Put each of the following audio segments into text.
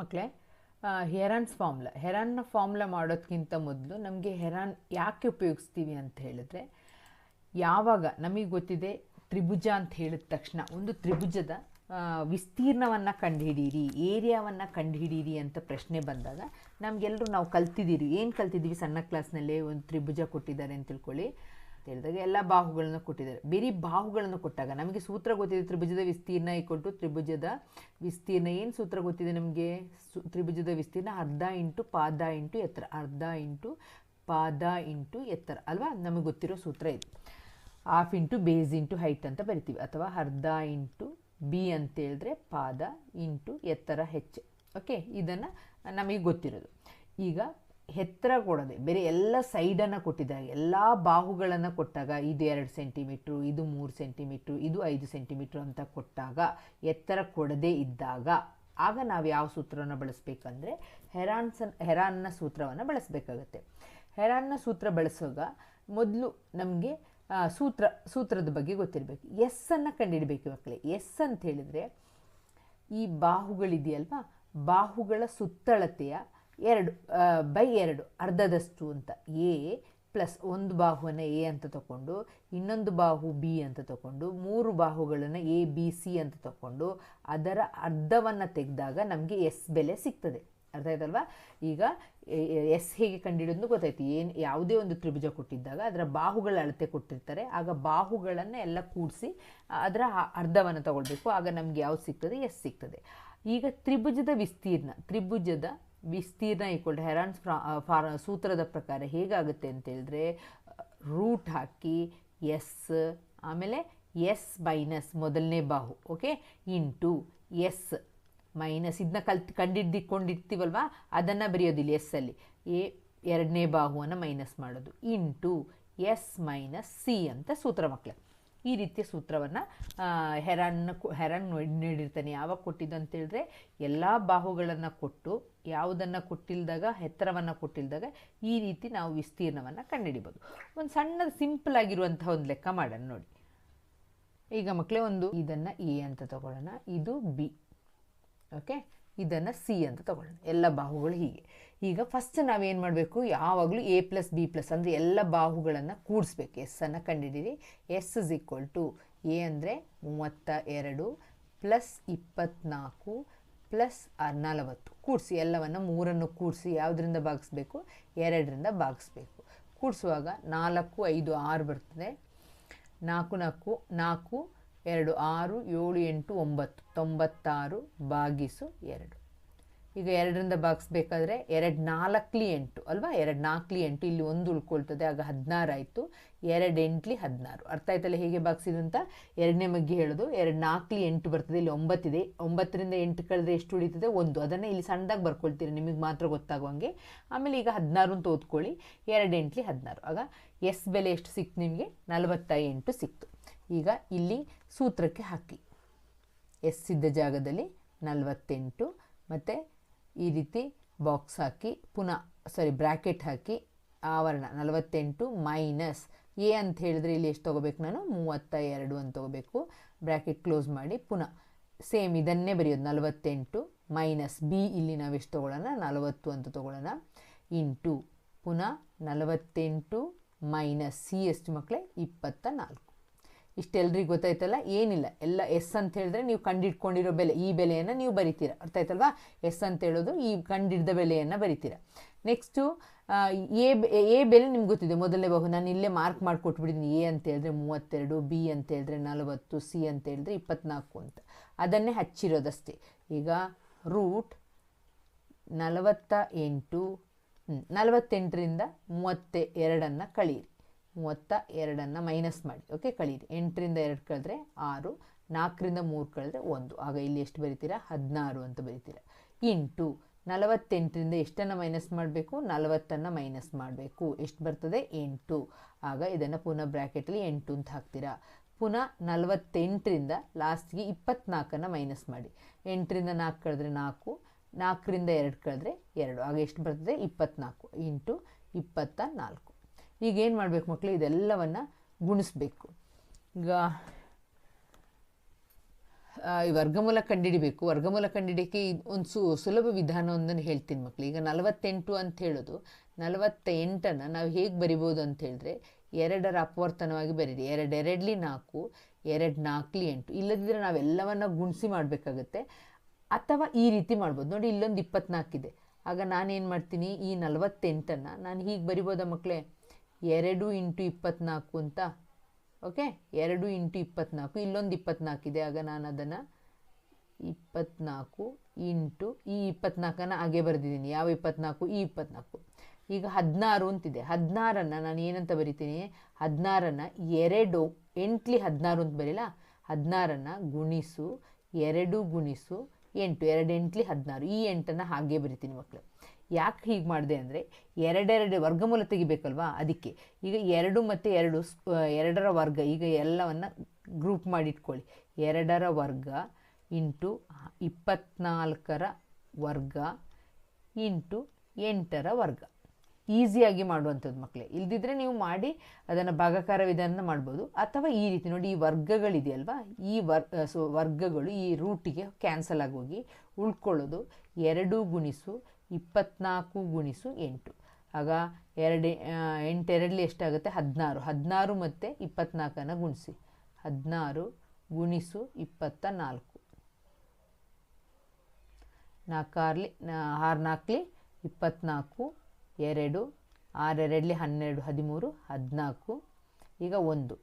ಮಕ್ಕಳೇ ಹೆರಾನ್ಸ್ ಫಾರ್ಮ್ಲ, ಹೆರಾನ್ನ ಫಾರ್ಮ್ಲ ಮಾಡೋದಕ್ಕಿಂತ ಮೊದಲು ನಮಗೆ ಹೆರಾನ್ ಯಾಕೆ ಉಪಯೋಗಿಸ್ತೀವಿ ಅಂತ ಹೇಳಿದ್ರೆ, ಯಾವಾಗ ನಮಗೆ ಗೊತ್ತಿದೆ ತ್ರಿಭುಜ ಅಂತ ಹೇಳಿದ ತಕ್ಷಣ, ಒಂದು ತ್ರಿಭುಜದ ವಿಸ್ತೀರ್ಣವನ್ನು ಕಂಡುಹಿಡೀರಿ, ಏರಿಯಾವನ್ನು ಕಂಡುಹಿಡೀರಿ ಅಂತ ಪ್ರಶ್ನೆ ಬಂದಾಗ ನಮಗೆಲ್ಲರೂ ನಾವು ಕಲ್ತಿದ್ದೀರಿ. ಏನು ಕಲ್ತಿದ್ದೀವಿ? ಸಣ್ಣ ಕ್ಲಾಸ್ನಲ್ಲೇ ಒಂದು ತ್ರಿಭುಜ ಕೊಟ್ಟಿದ್ದಾರೆ ಅಂತ ತಿಳ್ಕೊಳ್ಳಿ. ಹೇಳಿದಾಗ ಎಲ್ಲ ಬಾಹುಗಳನ್ನು ಕೊಟ್ಟಿದ್ದಾರೆ. ಬೇರೆ ಬಾಹುಗಳನ್ನು ಕೊಟ್ಟಾಗ ನಮಗೆ ಸೂತ್ರ ಗೊತ್ತಿದೆ, ತ್ರಿಭುಜದ ವಿಸ್ತೀರ್ಣ ಇಕ್ಕೊಟ್ಟು ತ್ರಿಭುಜದ ವಿಸ್ತೀರ್ಣ. ಏನು ಸೂತ್ರ ಗೊತ್ತಿದೆ ನಮಗೆ? ತ್ರಿಭುಜದ ವಿಸ್ತೀರ್ಣ ಅರ್ಧ ಇಂಟು ಪಾದ ಇಂಟು ಎತ್ತರ. ಅರ್ಧ ಇಂಟು ಪಾದ ಇಂಟು ಎತ್ತರ. ಅಲ್ವಾ? ನಮಗೆ ಗೊತ್ತಿರೋ ಸೂತ್ರ ಇದು. Half into base into height ಅಂತ ಬರಿತೀವಿ. ಅಥವಾ ಅರ್ಧ ಇಂಟು ಬಿ ಅಂತೇಳಿದ್ರೆ ಪಾದ ಇಂಟು ಎತ್ತರ ಹೆಚ್ಚು ಓಕೆ ಇದನ್ನು ನಮಗೆ ಗೊತ್ತಿರೋದು. ಈಗ ಎತ್ತರ ಕೊಡದೆ, ಬೇರೆ ಎಲ್ಲ ಸೈಡನ್ನು ಕೊಟ್ಟಿದ್ದಾಗ ಎಲ್ಲ ಬಾಹುಗಳನ್ನು ಕೊಟ್ಟಾಗ ಇದು ಎರಡು ಸೆಂಟಿಮೀಟ್ರು, ಇದು ಮೂರು ಸೆಂಟಿಮೀಟ್ರು, ಇದು ಐದು ಸೆಂಟಿಮೀಟ್ರು ಅಂತ ಕೊಟ್ಟಾಗ ಎತ್ತರ ಕೊಡದೇ ಇದ್ದಾಗ ಆಗ ನಾವು ಯಾವ ಸೂತ್ರವನ್ನು ಬಳಸಬೇಕಂದ್ರೆ ಹೆರಾನ್ಸನ್, ಹೆರಾನ್ನ ಸೂತ್ರವನ್ನು ಬಳಸಬೇಕಾಗತ್ತೆ. ಹೆರಾನ್ನ ಸೂತ್ರ ಬಳಸುವಾಗ ಮೊದಲು ನಮಗೆ ಸೂತ್ರ, ಸೂತ್ರದ ಬಗ್ಗೆ ಗೊತ್ತಿರಬೇಕು. ಎಸ್ ಅನ್ನು ಕಂಡುಹಿಡಬೇಕು ಮಕ್ಕಳೇ ಎಸ್ ಅಂತ ಹೇಳಿದರೆ ಈ ಬಾಹುಗಳಿದೆಯಲ್ವಾ? ಬಾಹುಗಳ ಸುತ್ತಳತೆಯ ಎರಡು ಬೈ ಎರಡು, ಅರ್ಧದಷ್ಟು ಅಂತ, ಎ ಪ್ಲಸ್ ಒಂದು ಬಾಹುವನ್ನು ಎ ಅಂತ ತಗೊಂಡು ಇನ್ನೊಂದು ಬಾಹು ಬಿ ಅಂತ ತಗೊಂಡು ಮೂರು ಬಾಹುಗಳನ್ನು ಎ, ಬಿ, ಸಿ ಅಂತ ತಗೊಂಡು ಅದರ ಅರ್ಧವನ್ನು ತೆಗೆದಾಗ ನಮಗೆ ಎಸ್ ಬೆಲೆ ಸಿಗ್ತದೆ. ಅರ್ಥ ಆಯ್ತಲ್ವಾ? ಈಗ ಎಸ್ ಹೇಗೆ ಕಂಡುಹಿಡಿಯೋದು ಗೊತ್ತಾಯ್ತು. ಏನು, ಯಾವುದೇ ಒಂದು ತ್ರಿಭುಜ ಕೊಟ್ಟಿದ್ದಾಗ ಅದರ ಬಾಹುಗಳ ಅಳತೆ ಕೊಟ್ಟಿರ್ತಾರೆ. ಆಗ ಬಾಹುಗಳನ್ನು ಎಲ್ಲ ಕೂಡಿಸಿ ಅದರ ಅರ್ಧವನ್ನು ತಗೊಳ್ಬೇಕು. ಆಗ ನಮಗೆ ಯಾವ್ದು ಸಿಗ್ತದೆ? ಎಸ್ ಸಿಗ್ತದೆ. ಈಗ ತ್ರಿಭುಜದ ವಿಸ್ತೀರ್ಣ, ತ್ರಿಭುಜದ ವಿಸ್ತೀರ್ಣ ಈಕ್ವಲ್ ಹೆರಾನ್ಸ್ ಫಾರ್ ಸೂತ್ರದ ಪ್ರಕಾರ ಹೇಗಾಗುತ್ತೆ ಅಂತ ಹೇಳಿದ್ರೆ ರೂಟ್ ಹಾಕಿ ಎಸ್ ಆಮೇಲೆ ಎಸ್ ಮೈನಸ್ ಮೊದಲನೇ ಬಾಹು ಓಕೆ ಇಂಟು ಎಸ್ ಮೈನಸ್ ಇದನ್ನ ಕಲ್ತು, ಕಂಡಿಡ್ದಿಕೊಂಡಿರ್ತೀವಲ್ವ? ಅದನ್ನು ಬರೆಯೋದಿಲ್ಲ ಎಸ್ ಅಲ್ಲಿ. ಎ, ಎರಡನೇ ಬಾಹುವನ್ನು ಮೈನಸ್ ಮಾಡೋದು. ಇಂಟು ಎಸ್ ಮೈನಸ್ ಸಿ ಅಂತ ಸೂತ್ರ ಮಕ್ಕಳು ಈ ರೀತಿಯ ಸೂತ್ರವನ್ನು ಹೆರಾನ್ನ ಹೆರಾನ್ ನೀಡಿರ್ತಾನೆ. ಯಾವಾಗ ಕೊಟ್ಟಿದ್ದು ಅಂತೇಳಿದ್ರೆ ಎಲ್ಲ ಬಾಹುಗಳನ್ನು ಕೊಟ್ಟು ಯಾವುದನ್ನು ಕೊಟ್ಟಿಲ್ದಾಗ, ಎತ್ತರವನ್ನು ಕೊಟ್ಟಿಲ್ದಾಗ ಈ ರೀತಿ ನಾವು ವಿಸ್ತೀರ್ಣವನ್ನು ಕಂಡುಹಿಡಿಬೋದು. ಒಂದು ಸಣ್ಣ ಸಿಂಪಲ್ ಆಗಿರುವಂತಹ ಒಂದು ಲೆಕ್ಕ ಮಾಡೋಣ ನೋಡಿ. ಈಗ ಮಕ್ಕಳೇ ಒಂದು ಇದನ್ನು ಎ ಅಂತ ತಗೊಳ್ಳೋಣ. ಇದು ಬಿ. ಓಕೆ? ಇದನ್ನು ಸಿ ಅಂತ ತಗೊಳ್ಳೋಣ. ಎಲ್ಲ ಬಾಹುಗಳು ಹೀಗೆ. ಈಗ ಫಸ್ಟ್ ನಾವೇನು ಮಾಡಬೇಕು? ಯಾವಾಗಲೂ ಎ ಪ್ಲಸ್ ಬಿ ಪ್ಲಸ್ ಅಂದರೆ ಎಲ್ಲ ಬಾಹುಗಳನ್ನು ಕೂಡಿಸ್ಬೇಕು. ಎಸ್ ಅನ್ನು ಕಂಡುಹಿಡೀರಿ. S is equal to A ಅಂದರೆ ಮೂವತ್ತ ಎರಡು ಪ್ಲಸ್ ಇಪ್ಪತ್ತ್ನಾಲ್ಕು ಪ್ಲಸ್ ನಲವತ್ತು ಕೂಡಿಸಿ ಎಲ್ಲವನ್ನು ಮೂರನ್ನು ಕೂಡಿಸಿ ಯಾವುದರಿಂದ ಭಾಗಿಸ್ಬೇಕು? ಎರಡರಿಂದ ಭಾಗಿಸ್ಬೇಕು. ಕೂಡಿಸುವಾಗ ನಾಲ್ಕು, ಐದು, ಆರು ಬರ್ತದೆ. ನಾಲ್ಕು ನಾಲ್ಕು ನಾಲ್ಕು, ಎರಡು, ಆರು, ಏಳು, ಎಂಟು, ಒಂಬತ್ತು. ತೊಂಬತ್ತಾರು ಬಾಗಿಸು ಎರಡು. ಈಗ ಎರಡರಿಂದ ಭಾಗಿಸ್ಬೇಕಾದ್ರೆ ಎರಡು ನಾಲ್ಕಲಿ ಎಂಟು ಅಲ್ವಾ? ಎರಡು ನಾಲ್ಕಲಿ ಎಂಟು ಇಲ್ಲಿ ಒಂದು ಉಳ್ಕೊಳ್ತದೆ. ಆಗ ಹದಿನಾರು ಆಯಿತು. ಎರಡು ಎಂಟ್ಲಿ ಹದಿನಾರು. ಅರ್ಥ ಆಯ್ತಲ್ಲ ಹೇಗೆ ಭಾಗಿಸಿದಂತ ಎರಡನೇ ಮಗ್ಗಿ ಹೇಳೋದು, ಎರಡು ನಾಲ್ಕಲಿ ಎಂಟು ಬರ್ತದೆ. ಇಲ್ಲಿ ಒಂಬತ್ತಿದೆ ಒಂಬತ್ತರಿಂದ ಎಂಟು ಕಳೆದ್ರೆ ಎಷ್ಟು ಉಳಿತದೆ? ಒಂದು. ಅದನ್ನು ಇಲ್ಲಿ ಸಣ್ಣದಾಗಿ ಬರ್ಕೊಳ್ತೀರಿ. ನಿಮಗೆ ಮಾತ್ರ ಗೊತ್ತಾಗುವಂಗೆ ಆಮೇಲೆ ಈಗ ಹದಿನಾರು ಅಂತ ಓದ್ಕೊಳ್ಳಿ. ಎರಡು ಎಂಟ್ಲಿ ಹದಿನಾರು. ಆಗ ಎಸ್ ಬೆಲೆ ಎಷ್ಟು ಸಿಕ್ತು ನಿಮಗೆ? ನಲವತ್ತ ಎಂಟು ಸಿಕ್ತು. ಈಗ ಇಲ್ಲಿ ಸೂತ್ರಕ್ಕೆ ಹಾಕಿ. ಎಸ್ ಇದ್ದ ಜಾಗದಲ್ಲಿ ನಲವತ್ತೆಂಟು, ಮತ್ತು ಈ ರೀತಿ ಬಾಕ್ಸ್ ಹಾಕಿ, ಪುನಃ ಸಾರಿ ಬ್ರ್ಯಾಕೆಟ್ ಹಾಕಿ, ಆವರಣ ನಲವತ್ತೆಂಟು ಮೈನಸ್ ಎ ಅಂತ ಹೇಳಿದ್ರೆ ಇಲ್ಲಿ ಎಷ್ಟು ತೊಗೋಬೇಕು ನಾನು? ಮೂವತ್ತ ಎರಡು ಅಂತ ತೊಗೋಬೇಕು. ಬ್ರ್ಯಾಕೆಟ್ ಕ್ಲೋಸ್ ಮಾಡಿ, ಪುನಃ ಸೇಮ್ ಇದನ್ನೇ ಬರೆಯೋದು, ನಲವತ್ತೆಂಟು ಮೈನಸ್ ಬಿ ಇಲ್ಲಿ ನಾವು ಎಷ್ಟು ತೊಗೊಳ್ಳೋಣ? ನಲವತ್ತು ಅಂತ ತೊಗೊಳ್ಳೋಣ. ಇಂಟು, ಪುನಃ, ನಲವತ್ತೆಂಟು ಮೈನಸ್ ಸಿ ಎಷ್ಟು ಮಕ್ಕಳೇ ಇಪ್ಪತ್ತ ನಾಲ್ಕು ಇಷ್ಟೆಲ್ರಿಗೆ ಗೊತ್ತಾಯ್ತಲ್ಲ? ಏನಿಲ್ಲ. ಎಲ್ಲ ಎಸ್ ಅಂತ ಹೇಳಿದ್ರೆ ನೀವು ಕಂಡಿಡ್ಕೊಂಡಿರೋ ಬೆಲೆ, ಈ ಬೆಲೆಯನ್ನು ನೀವು ಬರಿತೀರ. ಅರ್ಥ ಆಯ್ತಲ್ವಾ? ಎಸ್ ಅಂತ ಹೇಳೋದು ಈ ಕಂಡಿಡ್ದ ಬೆಲೆಯನ್ನು ಬರಿತೀರ. ನೆಕ್ಸ್ಟು ಎ ಎ ಬೆಲೆ ನಿಮ್ಗೆ ಗೊತ್ತಿದೆ. ಮೊದಲನೇ ಬಹು, ನಾನು ಇಲ್ಲೇ ಮಾರ್ಕ್ ಮಾಡಿಕೊಟ್ಬಿಟ್ಟಿದ್ದೀನಿ ಎ ಅಂತ ಹೇಳಿದ್ರೆ ಮೂವತ್ತೆರಡು, ಬಿ ಅಂತ ಹೇಳಿದ್ರೆ ನಲವತ್ತು, ಸಿ ಅಂತ ಹೇಳಿದ್ರೆ ಇಪ್ಪತ್ನಾಲ್ಕು ಅಂತ. ಅದನ್ನೇ ಹಚ್ಚಿರೋದಷ್ಟೇ. ಈಗ ರೂಟ್ ನಲವತ್ತ ಎಂಟು ನಲವತ್ತೆಂಟರಿಂದ ಮೂವತ್ತ ಎರಡನ್ನು ಕಳೀರಿ. ಮೂವತ್ತ ಎರಡನ್ನು ಮೈನಸ್ ಮಾಡಿ. ಓಕೆ ಕಳೀರಿ. ಎಂಟರಿಂದ ಎರಡು ಕಳೆದ್ರೆ ಆರು, ನಾಲ್ಕರಿಂದ ಮೂರು ಕಳೆದ್ರೆ ಒಂದು. ಆಗ ಇಲ್ಲಿ ಎಷ್ಟು ಬರಿತೀರಾ? ಹದಿನಾರು ಅಂತ ಬರಿತೀರಾ. ಇಂಟು ನಲವತ್ತೆಂಟರಿಂದ ಎಷ್ಟನ್ನು ಮೈನಸ್ ಮಾಡಬೇಕು? ನಲವತ್ತನ್ನು ಮೈನಸ್ ಮಾಡಬೇಕು. ಎಷ್ಟು ಬರ್ತದೆ? ಎಂಟು. ಆಗ ಇದನ್ನು ಪುನಃ ಬ್ರ್ಯಾಕೆಟಲ್ಲಿ ಎಂಟು ಅಂತ ಹಾಕ್ತೀರಾ. ಪುನಃ ನಲವತ್ತೆಂಟರಿಂದ ಲಾಸ್ಟ್ಗೆ ಇಪ್ಪತ್ನಾಲ್ಕನ್ನು ಮೈನಸ್ ಮಾಡಿ. ಎಂಟರಿಂದ ನಾಲ್ಕು ಕಳೆದ್ರೆ ನಾಲ್ಕು, ನಾಲ್ಕರಿಂದ ಎರಡು ಕಳೆದ್ರೆ ಎರಡು. ಆಗ ಎಷ್ಟು ಬರ್ತದೆ? ಇಪ್ಪತ್ನಾಲ್ಕು. ಇಂಟು ಇಪ್ಪತ್ತ ನಾಲ್ಕು. ಈಗ ಏನು ಮಾಡಬೇಕು ಮಕ್ಕಳು ಇದೆಲ್ಲವನ್ನು ಗುಣಿಸ್ಬೇಕು. ಈಗ ಈ ವರ್ಗಮೂಲ ಕಂಡುಹಿಡಿಬೇಕು ವರ್ಗಮೂಲ ಕಂಡುಹಿಡಿಯೋಕ್ಕೆ ಒಂದು ಸು, ಸುಲಭ ವಿಧಾನವೊಂದನ್ನು ಹೇಳ್ತೀನಿ ಮಕ್ಕಳು ಈಗ ನಲವತ್ತೆಂಟು ಅಂತ ಹೇಳೋದು. ನಲವತ್ತೆಂಟನ್ನು ನಾವು ಹೇಗೆ ಬರಿಬೋದು ಅಂತ ಹೇಳಿದ್ರೆ, ಎರಡರ ಅಪವರ್ತನವಾಗಿ ಬರೀರಿ. ಎರಡು ಎರಡ್ಲಿ ನಾಲ್ಕು, ಎರಡು ನಾಲ್ಕಲಿ ಎಂಟು. ಇಲ್ಲದಿದ್ದರೆ ನಾವೆಲ್ಲವನ್ನು ಗುಣಿಸಿ ಮಾಡಬೇಕಾಗತ್ತೆ. ಅಥವಾ ಈ ರೀತಿ ಮಾಡ್ಬೋದು. ನೋಡಿ, ಇಲ್ಲೊಂದು ಇಪ್ಪತ್ನಾಲ್ಕಿದೆ. ಆಗ ನಾನೇನು ಮಾಡ್ತೀನಿ? ಈ ನಲವತ್ತೆಂಟನ್ನು ನಾನು ಹೀಗೆ ಬರಿಬೋದಾ ಮಕ್ಕಳೇ ಎರಡು ಇಂಟು ಇಪ್ಪತ್ನಾಲ್ಕು ಅಂತ. ಓಕೆ ಎರಡು ಇಂಟು ಇಪ್ಪತ್ನಾಲ್ಕು, ಇಲ್ಲೊಂದು ಇಪ್ಪತ್ನಾಲ್ಕಿದೆ ಆಗ ನಾನು ಅದನ್ನು ಇಪ್ಪತ್ನಾಲ್ಕು ಇಂಟು ಈ ಇಪ್ಪತ್ನಾಲ್ಕನ್ನು ಹಾಗೆ ಬರೆದಿದ್ದೀನಿ. ಯಾವ ಇಪ್ಪತ್ನಾಲ್ಕು? ಈ ಇಪ್ಪತ್ನಾಲ್ಕು. ಈಗ ಹದಿನಾರು ಅಂತಿದೆ. ಹದಿನಾರನ್ನು ನಾನು ಏನಂತ ಬರಿತೀನಿ? ಹದಿನಾರನ್ನು ಎರಡು, ಎಂಟ್ಲಿ ಹದಿನಾರು ಅಂತ ಬರೀಲ್ಲ ಹದಿನಾರನ್ನು ಗುಣಿಸು ಎರಡು ಗುಣಿಸು ಎಂಟು. ಎರಡು ಎಂಟ್ಲಿ ಹದಿನಾರು. ಈ ಎಂಟನ್ನು ಹಾಗೆ ಬರಿತೀನಿ ಮಕ್ಕಳು ಯಾಕೆ ಹೀಗೆ ಮಾಡಿದೆ ಅಂದರೆ ಎರಡೆರಡು ವರ್ಗಮೂಲ ತೆಗಿಬೇಕಲ್ವಾ ಅದಕ್ಕೆ. ಈಗ ಎರಡು ಮತ್ತು ಎರಡು ಎರಡರ ವರ್ಗ, ಈಗ ಎಲ್ಲವನ್ನು ಗ್ರೂಪ್ ಮಾಡಿಟ್ಕೊಳ್ಳಿ. ಎರಡರ ವರ್ಗ ಇಂಟು ಇಪ್ಪತ್ನಾಲ್ಕರ ವರ್ಗ ಇಂಟು ಎಂಟರ ವರ್ಗ. ಈಸಿಯಾಗಿ ಮಾಡುವಂಥದ್ದು ಮಕ್ಕಳೇ ಇಲ್ದಿದ್ರೆ ನೀವು ಮಾಡಿ ಅದನ್ನು ಭಾಗಕಾರ ವಿಧಾನ ಮಾಡ್ಬೋದು. ಅಥವಾ ಈ ರೀತಿ ನೋಡಿ ಈ ವರ್ಗಗಳಿದೆಯಲ್ವಾ ಈ ವರ್ ಸೊ, ವರ್ಗಗಳು ಈ ರೂಟಿಗೆ ಕ್ಯಾನ್ಸಲ್ ಆಗೋಗಿ ಉಳ್ಕೊಳ್ಳೋದು ಎರಡು ಗುಣಿಸು ಇಪ್ಪತ್ನಾಲ್ಕು ಗುಣಿಸು ಎಂಟು. ಆಗ ಎರಡು ಎಂಟೆರಡಲಿ ಎಷ್ಟಾಗುತ್ತೆ? ಹದಿನಾರು. ಹದಿನಾರು ಮತ್ತು ಇಪ್ಪತ್ನಾಲ್ಕನ್ನು ಗುಣಿಸಿ. ಹದಿನಾರು ಗುಣಿಸು ಇಪ್ಪತ್ತ ನಾಲ್ಕು. ನಾಲ್ಕಾರ್ಲಿ ಆರು ನಾಲ್ಕಲಿ ಇಪ್ಪತ್ನಾಲ್ಕು, ಎರಡು ಆರೆರಡಲಿ ಹನ್ನೆರಡು, ಹದಿಮೂರು, ಹದಿನಾಲ್ಕು, ಈಗ ಒಂದು.